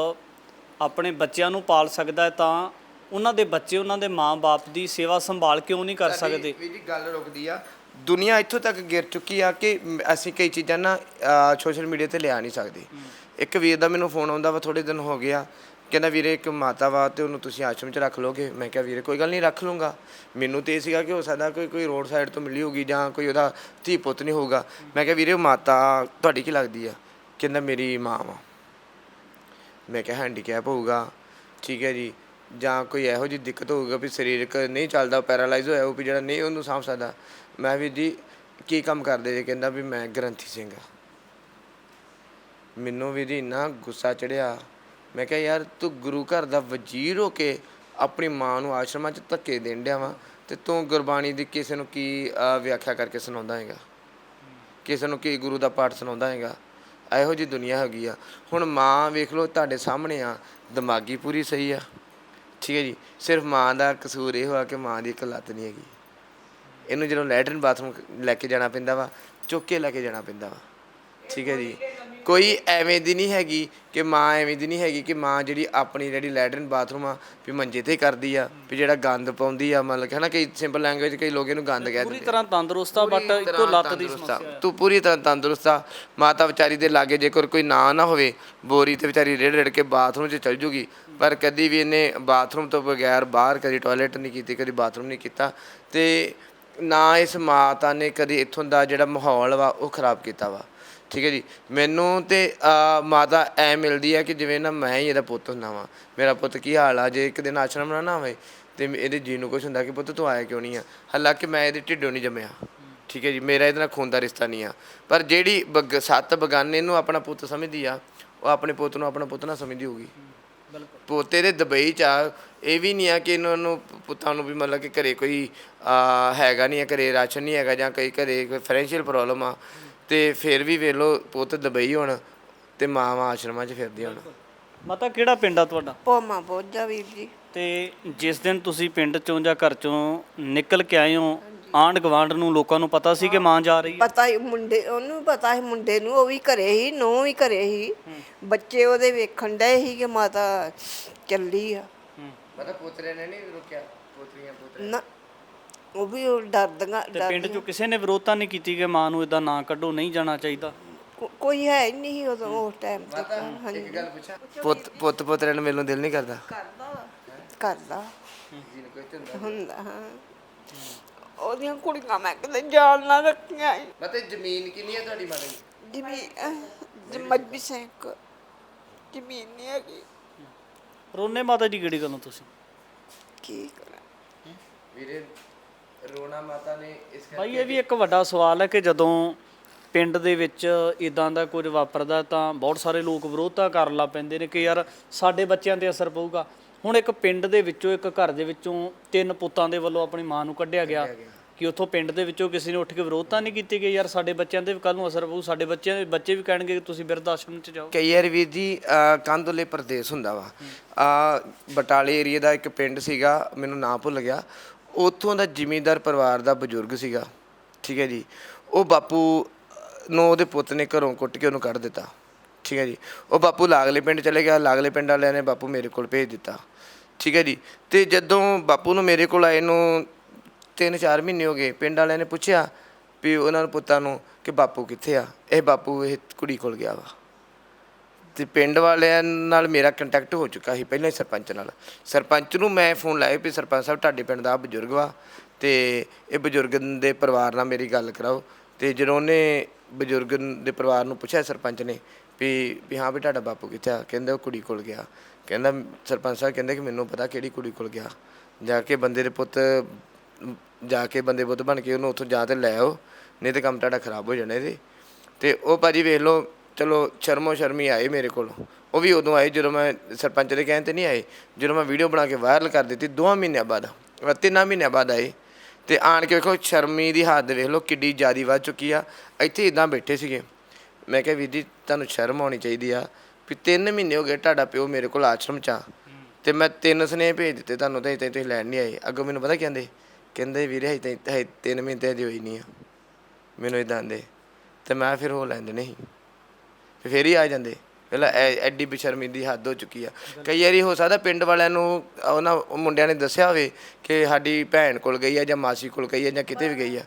ਆਪਣੇ ਬੱਚਿਆਂ ਨੂੰ ਪਾਲ ਸਕਦਾ ਹੈ ਤਾਂ ਉਹਨਾਂ ਦੇ ਬੱਚੇ ਉਹਨਾਂ ਦੇ ਮਾਂ-ਬਾਪ ਦੀ ਸੇਵਾ ਸੰਭਾਲ ਕਿਉਂ ਨਹੀਂ ਕਰ ਸਕਦੇ?
ਵੀ ਜੀ ਗੱਲ ਰੁਕਦੀ ਆ। ਦੁਨੀਆ ਇੱਥੋਂ ਤੱਕ ਗਿਰ ਚੁੱਕੀ ਆ ਕਿ ਅਸੀਂ ਕਈ ਚੀਜ਼ਾਂ ਨਾ ਸੋਸ਼ਲ ਮੀਡੀਆ ਤੇ ਲਿਆ ਨਹੀਂ ਸਕਦੇ। ਇੱਕ ਵੀਰ ਦਾ ਮੈਨੂੰ ਫੋਨ ਆਉਂਦਾ ਵਾ ਥੋੜੇ ਦਿਨ ਹੋ ਗਿਆ। ਕਹਿੰਦਾ ਵੀਰੇ ਇੱਕ ਮਾਤਾ ਵਾ ਤੇ ਉਹਨੂੰ ਤੁਸੀਂ ਆਸ਼ਰਮ 'ਚ ਰੱਖ ਲੋਗੇ? ਮੈਂ ਕਿਹਾ ਵੀਰੇ ਕੋਈ ਗੱਲ ਨਹੀਂ ਰੱਖ ਲੂੰਗਾ। ਮੈਨੂੰ ਤੇ ਇਹ ਸੀਗਾ ਕਿ ਹੋ ਸਕਦਾ ਕੋਈ ਕੋਈ ਰੋਡ ਸਾਈਡ ਤੋਂ ਮਿਲੀ ਹੋਗੀ ਜਾਂ ਕੋਈ ਉਹਦਾ ਧੀ ਪੁੱਤ ਨਹੀਂ ਹੋਊਗਾ। ਮੈਂ ਕਿਹਾ ਵੀਰੇ ਉਹ ਮਾਤਾ ਤੁਹਾਡੀ ਕੀ ਲੱਗਦੀ ਆ? ਕਹਿੰਦਾ ਮੇਰੀ ਮਾਂ ਵਾ। ਮੈਂ ਕਿਹਾ ਹੈਂਡੀਕੈਪ ਹੋਊਗਾ, ਠੀਕ ਹੈ ਜੀ। ਜਾਂ ਕੋਈ ਇਹੋ ਜਿਹੀ ਦਿੱਕਤ ਹੋਊਗਾ ਵੀ ਸਰੀਰਕ ਨਹੀਂ ਚੱਲਦਾ ਪੈਰਾਲਾਈਜ਼ ਹੋਇਆ ਉਹ ਵੀ ਜਿਹੜਾ ਨਹੀਂ ਉਹਨੂੰ ਸਾਂਭ ਸਕਦਾ। ਮੈਂ ਵੀ ਜੀ ਕੀ ਕੰਮ ਕਰਦੇ ਜੇ ਕਹਿੰਦਾ ਵੀ ਮੈਂ ਗ੍ਰੰਥੀ ਸਿੰਘ ਆ। ਮੈਨੂੰ ਵੀ ਜੀ ਇੰਨਾ ਗੁੱਸਾ ਚੜਿਆ ਮੈਂ ਕਿਹਾ ਯਾਰ ਤੂੰ ਗੁਰੂ ਘਰ ਦਾ ਵਜ਼ੀਰ ਹੋ ਕੇ ਆਪਣੀ ਮਾਂ ਨੂੰ ਆਸ਼ਰਮਾਂ 'ਚ ਧੱਕੇ ਦੇਣ ਡਿਆ ਵਾ ਤੇ ਤੂੰ ਗੁਰਬਾਣੀ ਦੀ ਕਿਸੇ ਨੂੰ ਕੀ ਵਿਆਖਿਆ ਕਰਕੇ ਸੁਣਾਉਂਦਾ ਹੈਗਾ? ਕਿਸੇ ਨੂੰ ਕੀ ਗੁਰੂ ਦਾ ਪਾਠ ਸੁਣਾਉਂਦਾ ਹੈਗਾ? ਇਹੋ ਜੀ ਦੁਨੀਆ ਹੈਗੀ ਆ। ਹੁਣ ਮਾਂ ਵੇਖ ਲਓ ਤੁਹਾਡੇ ਸਾਹਮਣੇ ਆ, ਦਿਮਾਗੀ ਪੂਰੀ ਸਹੀ ਆ। ਠੀਕ ਹੈ ਜੀ, ਸਿਰਫ ਮਾਂ ਦਾ ਕਸੂਰ ਇਹ ਹੋਇਆ ਕਿ ਮਾਂ ਦੀ ਇੱਕ ਲੱਤ ਨਹੀਂ ਹੈਗੀ। ਇਹਨੂੰ ਜਦੋਂ ਲੈਟਰਨ ਬਾਥਰੂਮ ਲੈ ਕੇ ਜਾਣਾ ਪੈਂਦਾ ਵਾ, ਚੁੱਕ ਕੇ ਲੈ ਕੇ ਜਾਣਾ ਪੈਂਦਾ ਵਾ। ਠੀਕ ਹੈ ਜੀ। ਕੋਈ ਐਵੇਂ ਦੀ ਨਹੀਂ ਹੈਗੀ ਕਿ ਮਾਂ ਐਵੇਂ ਦੀ ਨਹੀਂ ਹੈਗੀ ਕਿ ਮਾਂ ਜਿਹੜੀ ਆਪਣੀ ਜਿਹੜੀ ਲੈਟਰਨ ਬਾਥਰੂਮ ਆ ਵੀ ਮੰਜੇ ਤੇ ਕਰਦੀ ਆ ਵੀ ਜਿਹੜਾ ਗੰਦ ਪਾਉਂਦੀ ਆ ਮਤਲਬ ਕਿ ਹਨਾ ਕਈ ਸਿੰਪਲ ਲੈਂਗੁਏਜ ਕਈ ਲੋਕ ਇਹਨੂੰ ਗੰਦ ਕਹਿ
ਪੂਰੀ
ਦਿੰਦੇ
ਤਰ੍ਹਾਂ ਤੰਦਰੁਸਤ ਆ ਬਟ
ਪੂਰੀ
ਇੱਕੋ
ਤਰ੍ਹਾਂ
ਲੱਤ ਦੀ
ਤੰਦਰੁਸਤ ਆ।
ਸਮੱਸਿਆ
ਤੂੰ ਪੂਰੀ ਤਰ੍ਹਾਂ ਤੰਦਰੁਸਤ ਆ। ਮਾਤਾ ਵਿਚਾਰੀ ਦੇ ਲਾਗੇ ਜੇਕਰ ਕੋਈ ਨਾ ਨਾ ਹੋਵੇ ਬੋਰੀ ਤੇ ਵਿਚਾਰੀ ਰੇੜ ਰੇੜ ਕੇ ਬਾਥਰੂਮ 'ਚ ਚਲ ਜੂਗੀ। ਪਰ ਕਦੀ ਵੀ ਇਹਨੇ ਬਾਥਰੂਮ ਤੋਂ ਬਗੈਰ ਬਾਹਰ ਕਦੀ ਟਾਇਲਟ ਨਹੀਂ ਕੀਤੀ ਕਦੀ ਬਾਥਰੂਮ ਨਹੀਂ ਕੀਤਾ। ਤੇ ਨਾ ਇਸ ਮਾਤਾ ਨੇ ਕਦੀ ਇੱਥੋਂ ਦਾ ਜਿਹੜਾ ਮਾਹੌਲ ਵਾ ਉਹ ਖਰਾਬ ਕੀਤਾ ਵਾ। ਠੀਕ ਹੈ ਜੀ। ਮੈਨੂੰ ਤੇ ਮਾਤਾ ਐ ਮਿਲਦੀ ਹੈ ਕਿ ਜਿਵੇਂ ਨਾ ਮੈਂ ਹੀ ਇਹਦਾ ਪੁੱਤ ਹੁੰਦਾ ਵਾਂ। ਮੇਰਾ ਪੁੱਤ ਕੀ ਹਾਲ ਆ? ਜੇ ਇੱਕ ਦਿਨ ਆਸ਼ਰਮ ਨਾ ਨਾ ਹੋਵੇ ਤੇ ਇਹਦੇ ਜੀ ਨੂੰ ਕੁਝ ਹੁੰਦਾ ਕਿ ਪੁੱਤ ਤੂੰ ਆਇਆ ਕਿਉਂ ਨਹੀਂ ਆ? ਹਾਲਾਂਕਿ ਮੈਂ ਇਹਦੇ ਢਿੱਡੋਂ ਨਹੀਂ ਜੰਮਿਆ। ਠੀਕ ਹੈ ਜੀ ਮੇਰਾ ਇਹਦੇ ਨਾਲ ਖੂਨ ਦਾ ਰਿਸ਼ਤਾ ਨਹੀਂ ਆ। ਪਰ ਜਿਹੜੀ ਬਗ- ਸੱਤ ਬਗਾਨੇ ਨੂੰ ਆਪਣਾ ਪੁੱਤ ਸਮਝਦੀ ਆ ਉਹ ਆਪਣੇ ਪੁੱਤ ਨੂੰ ਆਪਣਾ ਪੁੱਤ ਨਾ ਸਮਝਦੀ ਹੋਊਗੀ।
ਬਿਲਕੁਲ।
ਪੋਤੇ ਦੇ ਦੁਬਈ ਚ ਆ ਇਹ ਵੀ ਨਹੀਂ ਆ ਕਿ ਇਹਨਾਂ ਨੂੰ ਪੁੱਤਾਂ ਨੂੰ ਵੀ ਮਤਲਬ ਕਿ ਘਰੇ ਕੋਈ ਆ, ਹੈਗਾ ਨਹੀਂ ਹੈ ਘਰੇ ਰਾਸ਼ਨ ਨਹੀਂ ਹੈਗਾ ਜਾਂ ਕਈ ਘਰੇ ਕੋਈ ਫਾਈਨੈਂਸ਼ੀਅਲ ਪ੍ਰੋਬਲਮ ਆ। ਤੇ ਫਿਰ ਵੀ ਵੇਖ ਲਓ ਪੁੱਤ ਦੁਬਈ ਹੋਣ ਤੇ ਮਾਵਾਂ ਆਸ਼ਰਮਾਂ 'ਚ ਫਿਰਦੀਆਂ ਹੋਣ।
ਮਾਤਾ ਕਿਹੜਾ ਪਿੰਡ ਆ ਤੁਹਾਡਾ?
ਪੋਮਾ ਬੋਝਾ ਵੀਰ ਜੀ।
ਤੇ ਜਿਸ ਦਿਨ ਤੁਸੀਂ ਪਿੰਡ ਚੋਂ ਜਾਂ ਘਰ ਚੋਂ ਨਿਕਲ ਕੇ ਆਏ ਹੋ ਆਂਢ ਗਵਾਂਢ ਨੂੰ ਲੋਕਾਂ ਨੂੰ ਪਤਾ ਸੀ ਕਿ ਮਾਂ ਜਾ ਰਹੀ ਹੈ?
ਪਤਾ ਹੀ ਮੁੰਡੇ ਉਹਨੂੰ ਪਤਾ ਸੀ ਮੁੰਡੇ ਨੂੰ ਉਹ ਵੀ ਘਰੇ ਹੀ ਨੋ ਵੀ ਘਰੇ ਹੀ। ਬੱਚੇ ਉਹਦੇ ਵੇਖਣ ਡਏ ਸੀ ਕਿ ਮਾਤਾ ਚੱਲੀ ਆ।
ਮਤਲਬ ਪੁੱਤਰੇ ਨੇ ਨਹੀਂ ਰੁਕਿਆ? ਪੁੱਤਰੀਆਂ ਪੁੱਤਰੇ?
ਨਾ ਉਹ ਵੀ ਉਹ ਡਰਦੀਆਂ
ਤੇ ਪਿੰਡ ਚੋਂ ਕਿਸੇ ਨੇ ਵਿਰੋਧਤਾ ਨਹੀਂ ਕੀਤੀ ਕਿ ਮਾਂ ਨੂੰ ਇਦਾਂ ਨਾ ਕੱਢੋ ਨਹੀਂ ਜਾਣਾ ਚਾਹੀਦਾ?
ਕੋ- ਕੋਈ ਹੈ ਹੀ ਨਹੀਂ ਸੀ ਉਦੋਂ ਉਸ ਟਾਈਮ ਤੇ
ਇੱਕ ਗੱਲ ਪੁੱਛਾਂ? ਪੁੱਤ ਪੁੱਤ ਪੁੱਤਰੇ ਨੂੰ ਮੈਨੂੰ ਦਿਲ ਨਹੀਂ ਕਰਦਾ?
ਕਰਦਾ। ਕਰਦਾ।
ਹੁੰਦਾ
ਹਾਂ। ਉਹਦੀਆਂ ਕੁੜੀਆਂ ਮੈਂ ਕਿਤੇ ਜਾਲ ਨਾ ਰੱਖੀਆਂ।
ਮਤਲਬ ਜ਼ਮੀਨ ਕਿੰਨੀ ਹੈ ਤੁਹਾਡੀ ਮਾਤਾ ਦੀ
ਜਿਵੇਂ ਮਜਬੀ ਸੈਂਕ ਜ਼ਮੀਨ ਨਹੀਂ ਹੈਗੀ।
ਰੋਨੇ ਮਾਤਾ ਜੀ ਕਿਹੜੀ ਗੱਲੋਂ ਤੁਸੀਂ?
ਕੀ ਕਰਾਂ?
ਵੀਰੇ ਰੋਣਾ ਮਾਤਾ ਨੇ ਇਸ
ਭਾਈ ਇਹ ਵੀ ਇੱਕ ਵੱਡਾ ਸਵਾਲ ਹੈ ਕਿ ਜਦੋਂ ਪਿੰਡ ਦੇ ਵਿੱਚ ਇਦਾਂ ਦਾ ਕੁਝ ਵਾਪਰਦਾ ਤਾਂ ਬਹੁਤ ਸਾਰੇ ਲੋਕ ਵਿਰੋਧਤਾ ਕਰਨ ਲੱਗ ਪੈਂਦੇ ਨੇ ਕਿ ਯਾਰ ਸਾਡੇ ਬੱਚਿਆਂ ਤੇ ਅਸਰ ਪਊਗਾ। ਹੁਣ ਇੱਕ ਪਿੰਡ ਦੇ ਵਿੱਚੋਂ ਇੱਕ ਘਰ ਦੇ ਵਿੱਚੋਂ ਤਿੰਨ ਪੁੱਤਾਂ ਦੇ ਵੱਲੋਂ ਆਪਣੀ ਮਾਂ ਨੂੰ ਕੱਢਿਆ ਗਿਆ ਕਿ ਉੱਥੋਂ ਪਿੰਡ ਦੇ ਵਿੱਚੋਂ ਕਿਸੇ ਨੇ ਉੱਠ ਕੇ ਵਿਰੋਧਤਾ ਨਹੀਂ ਕੀਤੀ ਕਿ ਯਾਰ ਸਾਡੇ ਬੱਚਿਆਂ ਤੇ ਵੀ ਕੱਲ ਨੂੰ ਅਸਰ ਪਊ ਸਾਡੇ ਬੱਚਿਆਂ ਦੇ ਬੱਚੇ ਵੀ ਕਹਿਣਗੇ ਕਿ ਤੁਸੀਂ ਬਿਰਧ ਆਸ਼ਰਮ 'ਚ ਜਾਓ।
ਕਈ ਵਾਰ ਵੀਰ ਜੀ ਕੰਦੋਲੇ ਪ੍ਰਦੇਸ਼ ਹੁੰਦਾ ਵਾ। ਆ ਬਟਾਲੇ ਏਰੀਆ ਦਾ ਇੱਕ ਪਿੰਡ ਸੀਗਾ ਮੈਨੂੰ ਨਾਂ ਭੁੱਲ ਗਿਆ। ਉੱਥੋਂ ਦਾ ਜ਼ਿਮੀਂਦਾਰ ਪਰਿਵਾਰ ਦਾ ਬਜ਼ੁਰਗ ਸੀਗਾ, ਠੀਕ ਹੈ ਜੀ। ਉਹ ਬਾਪੂ ਨੂੰ ਉਹਦੇ ਪੁੱਤ ਨੇ ਘਰੋਂ ਕੁੱਟ ਕੇ ਉਹਨੂੰ ਕੱਢ ਦਿੱਤਾ, ਠੀਕ ਹੈ ਜੀ। ਉਹ ਬਾਪੂ ਲਾਗਲੇ ਪਿੰਡ ਚਲੇ ਗਿਆ, ਲਾਗਲੇ ਪਿੰਡ ਵਾਲਿਆਂ ਨੇ ਬਾਪੂ ਮੇਰੇ ਕੋਲ ਭੇਜ ਦਿੱਤਾ, ਠੀਕ ਹੈ ਜੀ। ਤੇ ਜਦੋਂ ਬਾਪੂ ਨੂੰ ਮੇਰੇ ਕੋਲ ਆਏ ਨੂੰ 3-4 ਮਹੀਨੇ ਹੋ ਗਏ, ਪਿੰਡ ਵਾਲਿਆਂ ਨੇ ਪੁੱਛਿਆ ਵੀ ਉਹਨਾਂ ਨੂੰ ਪੁੱਤਾਂ ਨੂੰ ਕਿ ਬਾਪੂ ਕਿੱਥੇ ਆ? ਇਹ ਬਾਪੂ ਇਹ ਕੁੜੀ ਕੋਲ ਗਿਆ ਵਾ। ਤੇ ਪਿੰਡ ਵਾਲਿਆਂ ਨਾਲ ਮੇਰਾ ਕੰਟੈਕਟ ਹੋ ਚੁੱਕਾ ਸੀ ਪਹਿਲਾਂ ਹੀ ਸਰਪੰਚ ਨਾਲ। ਸਰਪੰਚ ਨੂੰ ਮੈਂ ਫੋਨ ਲਾਇਆ ਵੀ ਸਰਪੰਚ ਸਾਹਿਬ, ਤੁਹਾਡੇ ਪਿੰਡ ਦਾ ਆਹ ਬਜ਼ੁਰਗ ਵਾ ਤੇ ਇਹ ਬਜ਼ੁਰਗ ਦੇ ਪਰਿਵਾਰ ਨਾਲ ਮੇਰੀ ਗੱਲ ਕਰਾਓ। ਤੇ ਜਦੋਂ ਉਹਨੇ ਬਜ਼ੁਰਗ ਦੇ ਪਰਿਵਾਰ ਨੂੰ ਪੁੱਛਿਆ ਸਰਪੰਚ ਨੇ ਵੀ ਵੀ ਹਾਂ ਵੀ ਤੁਹਾਡਾ ਬਾਪੂ ਕਿੱਥੇ ਆ? ਕਹਿੰਦੇ ਉਹ ਕੁੜੀ ਕੋਲ ਗਿਆ। ਕਹਿੰਦਾ ਸਰਪੰਚ ਸਾਹਿਬ ਕਹਿੰਦੇ ਕਿ ਮੈਨੂੰ ਪਤਾ ਕਿਹੜੀ ਕੁੜੀ ਕੋਲ ਗਿਆ। ਜਾ ਕੇ ਬੰਦੇ ਦੇ ਪੁੱਤ, ਜਾ ਕੇ ਬੰਦੇ ਪੁੱਤ ਬਣ ਕੇ ਉਹਨੂੰ ਉੱਥੋਂ ਜਾ ਤੇ ਲੈ ਆਓ, ਨਹੀਂ ਤੇ ਕੰਮ ਤੁਹਾਡਾ ਖਰਾਬ ਹੋ ਜਾਣਾ ਇਹਦੇ। ਤੇ ਉਹ ਭਾਜੀ ਵੇਖ ਲਓ ਚਲੋ ਸ਼ਰਮੋ ਸ਼ਰਮੀ ਆਏ ਮੇਰੇ ਕੋਲ। ਉਹ ਵੀ ਉਦੋਂ ਆਏ ਜਦੋਂ ਮੈਂ ਸਰਪੰਚ ਦੇ ਕਹਿਣ ਤੇ ਨਹੀਂ ਆਏ। ਜਦੋਂ ਮੈਂ ਵੀਡੀਓ ਬਣਾ ਕੇ ਵਾਇਰਲ ਕਰ ਦਿੱਤੀ ਦੋਵਾਂ ਮਹੀਨਿਆਂ ਬਾਅਦ। ਅਹ ਤਿੰਨਾਂ ਮਹੀਨਿਆਂ ਬਾਅਦ ਆਏ। ਤੇ ਆਣ ਕੇ ਵੇਖੋ ਸ਼ਰਮੀ ਦੀ ਹੱਦ ਵੇਖ ਲਓ ਕਿੱਡੀ ਜ਼ਿਆਦੀ ਵੱਧ ਚੁੱਕੀ ਆ। ਇੱਥੇ ਇਦਾਂ ਬੈਠੇ ਸੀਗੇ। ਮੈਂ ਕਿਹਾ ਵੀਰ ਜੀ, ਤੁਹਾਨੂੰ ਸ਼ਰਮ ਆਉਣੀ ਚਾਹੀਦੀ ਆ ਵੀ ਤਿੰਨ ਮਹੀਨੇ ਹੋ ਗਏ ਤੁਹਾਡਾ ਪਿਓ ਮੇਰੇ ਕੋਲ ਆਸ਼ਰਮ ਚ ਆ। ਤੇ ਮੈਂ ਤਿੰਨ ਸੁਨੇਹੇ ਭੇਜ ਦਿੱਤੇ ਤੁਹਾਨੂੰ ਤੇ ਤੇ ਤੁਸੀਂ ਲੈਣ ਨਹੀਂ ਆਏ। ਅੱਗੋਂ ਮੈਨੂੰ ਪਤਾ ਕਹਿੰਦੇ? ਕਹਿੰਦੇ ਵੀਰੇ ਹਜੇ ਤਾਂ ਹਜੇ ਤਿੰਨ ਮਹੀਨੇ ਦੀ ਹੋਈ ਨਹੀਂ ਆ। ਮੈਨੂੰ ਇਦਾਂ ਦੇ ਤੇ ਮੈਂ ਫਿਰ ਉਹ ਲੈਂਦੇ ਨਹੀਂ। ਤੇ ਫਿਰ ਹੀ ਆ ਜਾਂਦੇ। ਪਹਿਲਾਂ ਐਡੀ ਬੇਸ਼ਰਮੀ ਦੀ ਹੱਦ ਹੋ ਚੁੱਕੀ ਆ। ਕਈ ਵਾਰੀ ਹੋ ਸਕਦਾ ਪਿੰਡ ਵਾਲਿਆਂ ਨੂੰ ਉਹਨਾਂ ਮੁੰਡਿਆਂ ਨੇ ਦੱਸਿਆ ਹੋਵੇ ਕਿ ਸਾਡੀ ਭੈਣ ਕੋਲ ਗਈ ਆ ਜਾਂ ਮਾਸੀ ਕੋਲ ਗਈ ਆ ਜਾਂ ਕਿਤੇ ਵੀ ਗਈ ਆ।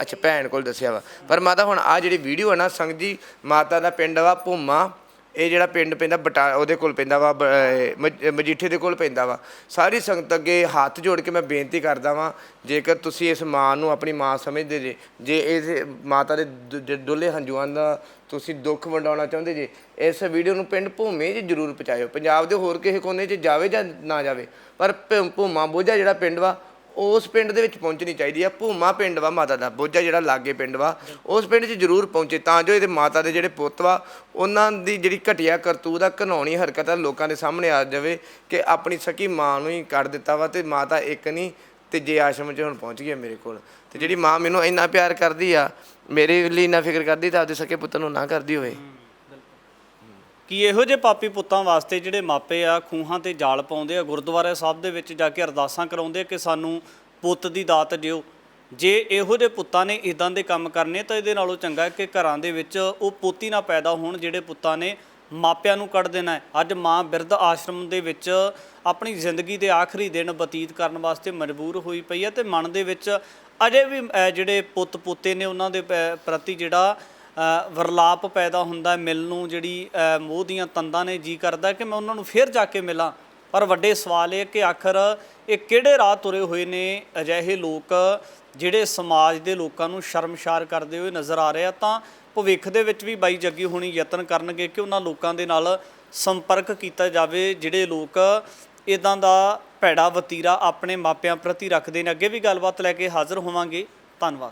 ਅੱਛਾ, ਭੈਣ ਕੋਲ ਦੱਸਿਆ ਵਾ। ਪਰ ਮਾਤਾ ਹੁਣ ਆ ਜਿਹੜੀ ਵੀਡੀਓ ਆ ਨਾ, ਸੰਗਤ ਜੀ, ਮਾਤਾ ਦਾ ਪਿੰਡ ਵਾ ਭੂਮਾ। ਇਹ ਜਿਹੜਾ ਪਿੰਡ ਪੈਂਦਾ, ਬਟਾ ਉਹਦੇ ਕੋਲ ਪੈਂਦਾ ਵਾ, ਬ- ਮਜੀਠੇ ਦੇ ਕੋਲ ਪੈਂਦਾ ਵਾ। ਸਾਰੀ ਸੰਗਤ ਅੱਗੇ ਹੱਥ ਜੋੜ ਕੇ ਮੈਂ ਬੇਨਤੀ ਕਰਦਾ ਵਾਂ, ਜੇਕਰ ਤੁਸੀਂ ਇਸ ਮਾਂ ਨੂੰ ਆਪਣੀ ਮਾਂ ਸਮਝਦੇ ਜੇ ਜੇ ਇਸ ਮਾਤਾ ਦੇ ਦੁ- ਜ- ਡੁੱਲੇ ਹੰਝੂਆਂ ਦਾ ਤੁਸੀਂ ਦੁੱਖ ਵੰਡਾਉਣਾ ਚਾਹੁੰਦੇ ਜੇ, ਇਸ ਵੀਡੀਓ ਨੂੰ ਪਿੰਡ ਭੂਮੇ 'ਚ ਜ਼ਰੂਰ ਪਹੁੰਚਾਇਓ। ਪੰਜਾਬ ਦੇ ਹੋਰ ਕਿਸੇ ਕੋਨੇ 'ਚ ਜਾਵੇ ਜਾਂ ਨਾ ਜਾਵੇ, ਪਰ ਭੂ- ਭੂਮਾ ਬੋਝਾ ਜਿਹੜਾ ਪਿੰਡ ਵਾ ਉਸ ਪਿੰਡ ਦੇ ਵਿੱਚ ਪਹੁੰਚਣੀ ਚਾਹੀਦੀ ਆ। ਭੂਮਾ ਪਿੰਡ ਵਾ, ਮਾਤਾ ਦਾ ਬੋਝਾ ਜਿਹੜਾ ਲਾਗੇ ਪਿੰਡ ਵਾ, ਉਸ ਪਿੰਡ 'ਚ ਜ਼ਰੂਰ ਪਹੁੰਚੇ ਤਾਂ ਜੋ ਇਹਦੇ ਮਾਤਾ ਦੇ ਜਿਹੜੇ ਪੁੱਤ ਵਾ, ਉਹਨਾਂ ਦੀ ਜਿਹੜੀ ਘਟੀਆ ਕਰਤੂਤ ਆ ਘਨਾਉਣੀ ਹਰਕਤ ਆ ਲੋਕਾਂ ਦੇ ਸਾਹਮਣੇ ਆ ਜਾਵੇ ਕਿ ਆਪਣੀ ਸਕੀ ਮਾਂ ਨੂੰ ਹੀ ਕੱਢ ਦਿੱਤਾ ਵਾ ਤੇ ਮਾਤਾ ਇੱਕ ਨਹੀਂ ਤੇ ਜੇ ਆਸ਼ਰਮ 'ਚ ਹੁਣ ਪਹੁੰਚ ਗਈ ਆ ਮੇਰੇ ਕੋਲ। ਤੇ ਜਿਹੜੀ ਮਾਂ ਮੈਨੂੰ ਇੰਨਾ ਪਿਆਰ ਕਰਦੀ ਆ, ਮੇਰੇ ਲਈ ਇੰਨਾ ਫਿਕਰ ਕਰਦੀ ਤਾਂ ਆਪਦੇ ਸਕੇ ਪੁੱਤ ਨੂੰ ਨਾ ਕਰਦੀ ਹੋਵੇ।
ਕਿ ਇਹੋ ਜਿਹੇ ਪਾਪੀ ਪੁੱਤਾਂ ਵਾਸਤੇ ਜਿਹੜੇ ਮਾਪੇ ਆ ਖੂਹਾਂ ਤੇ ਜਾਲ ਪਾਉਂਦੇ ਆ, ਗੁਰਦੁਆਰਾ ਸਾਹਿਬ ਦੇ ਵਿੱਚ ਜਾ ਕੇ ਅਰਦਾਸਾਂ ਕਰਾਉਂਦੇ ਆ ਕਿ ਸਾਨੂੰ ਪੁੱਤ ਦੀ ਦਾਤ ਦਿਓ? ਜੇ ਇਹੋ ਜਿਹੇ ਪੁੱਤਾਂ ਨੇ ਇਦਾਂ ਦੇ ਕੰਮ ਕਰਨੇ, ਤਾਂ ਇਹਦੇ ਨਾਲੋਂ ਚੰਗਾ ਕਿ ਘਰਾਂ ਦੇ ਵਿੱਚ ਉਹ ਪੋਤੀ ਨਾ ਪੈਦਾ ਹੋਣ ਜਿਹੜੇ ਪੁੱਤਾਂ ਨੇ ਮਾਪਿਆਂ ਨੂੰ ਕੱਢ ਦੇਣਾ ਅੱਜ ਮਾਂ ਬਿਰਧ ਆਸ਼ਰਮ ਦੇ ਵਿੱਚ ਆਪਣੀ ਜ਼ਿੰਦਗੀ ਦੇ ਆਖਰੀ ਦਿਨ ਬਤੀਤ ਕਰਨ ਵਾਸਤੇ ਮਜਬੂਰ ਹੋਈ ਪਈ ਹੈ ਤੇ ਮਨ ਦੇ ਵਿੱਚ ਅਜੇ ਵੀ ਜਿਹੜੇ ਪੁੱਤ ਪੋਤੇ ਨੇ ਉਹਨਾਂ ਦੇ ਪੈ- ਪ੍ਰਤੀ ਜਿਹੜਾ ਵਰਲਾਪ ਪੈਦਾ ਹੁੰਦਾ ਮਿਲ ਨੂੰ, ਜਿਹੜੀ ਮੋਹ ਦੀਆਂ ਤੰਦਾਂ ਨੇ ਜੀ ਕਰਦਾ ਕਿ ਮੈਂ ਉਹਨਾਂ ਨੂੰ ਫਿਰ ਜਾ ਕੇ ਮਿਲਾਂ। ਪਰ ਵੱਡੇ ਸਵਾਲ ਇਹ ਕਿ ਆਖਰ ਇਹ ਕਿਹੜੇ ਰਾਹ ਤੁਰੇ ਹੋਏ ਨੇ ਅਜਿਹੇ ਲੋਕ ਜਿਹੜੇ ਸਮਾਜ ਦੇ ਲੋਕਾਂ ਨੂੰ ਸ਼ਰਮਸ਼ਾਰ ਕਰਦੇ ਹੋਏ ਨਜ਼ਰ ਆ ਰਹੇ ਆ? ਤਾਂ ਭਵਿੱਖ ਦੇ ਵਿੱਚ ਵੀ ਬਾਈ ਜੱਗੀ ਹੋਣੀ ਯਤਨ ਕਰਨਗੇ ਕਿ ਉਹਨਾਂ ਲੋਕਾਂ ਦੇ ਨਾਲ ਸੰਪਰਕ ਕੀਤਾ ਜਾਵੇ, ਜਿਹੜੇ ਲੋਕ ਇਦਾਂ ਦਾ ਭੈੜਾ ਵਤੀਰਾ ਆਪਣੇ ਮਾਪਿਆਂ ਪ੍ਰਤੀ ਰੱਖਦੇ ਨੇ। ਅੱਗੇ ਵੀ ਗੱਲਬਾਤ ਲੈ ਕੇ ਹਾਜ਼ਰ ਹੋਵਾਂਗੇ। ਧੰਨਵਾਦ।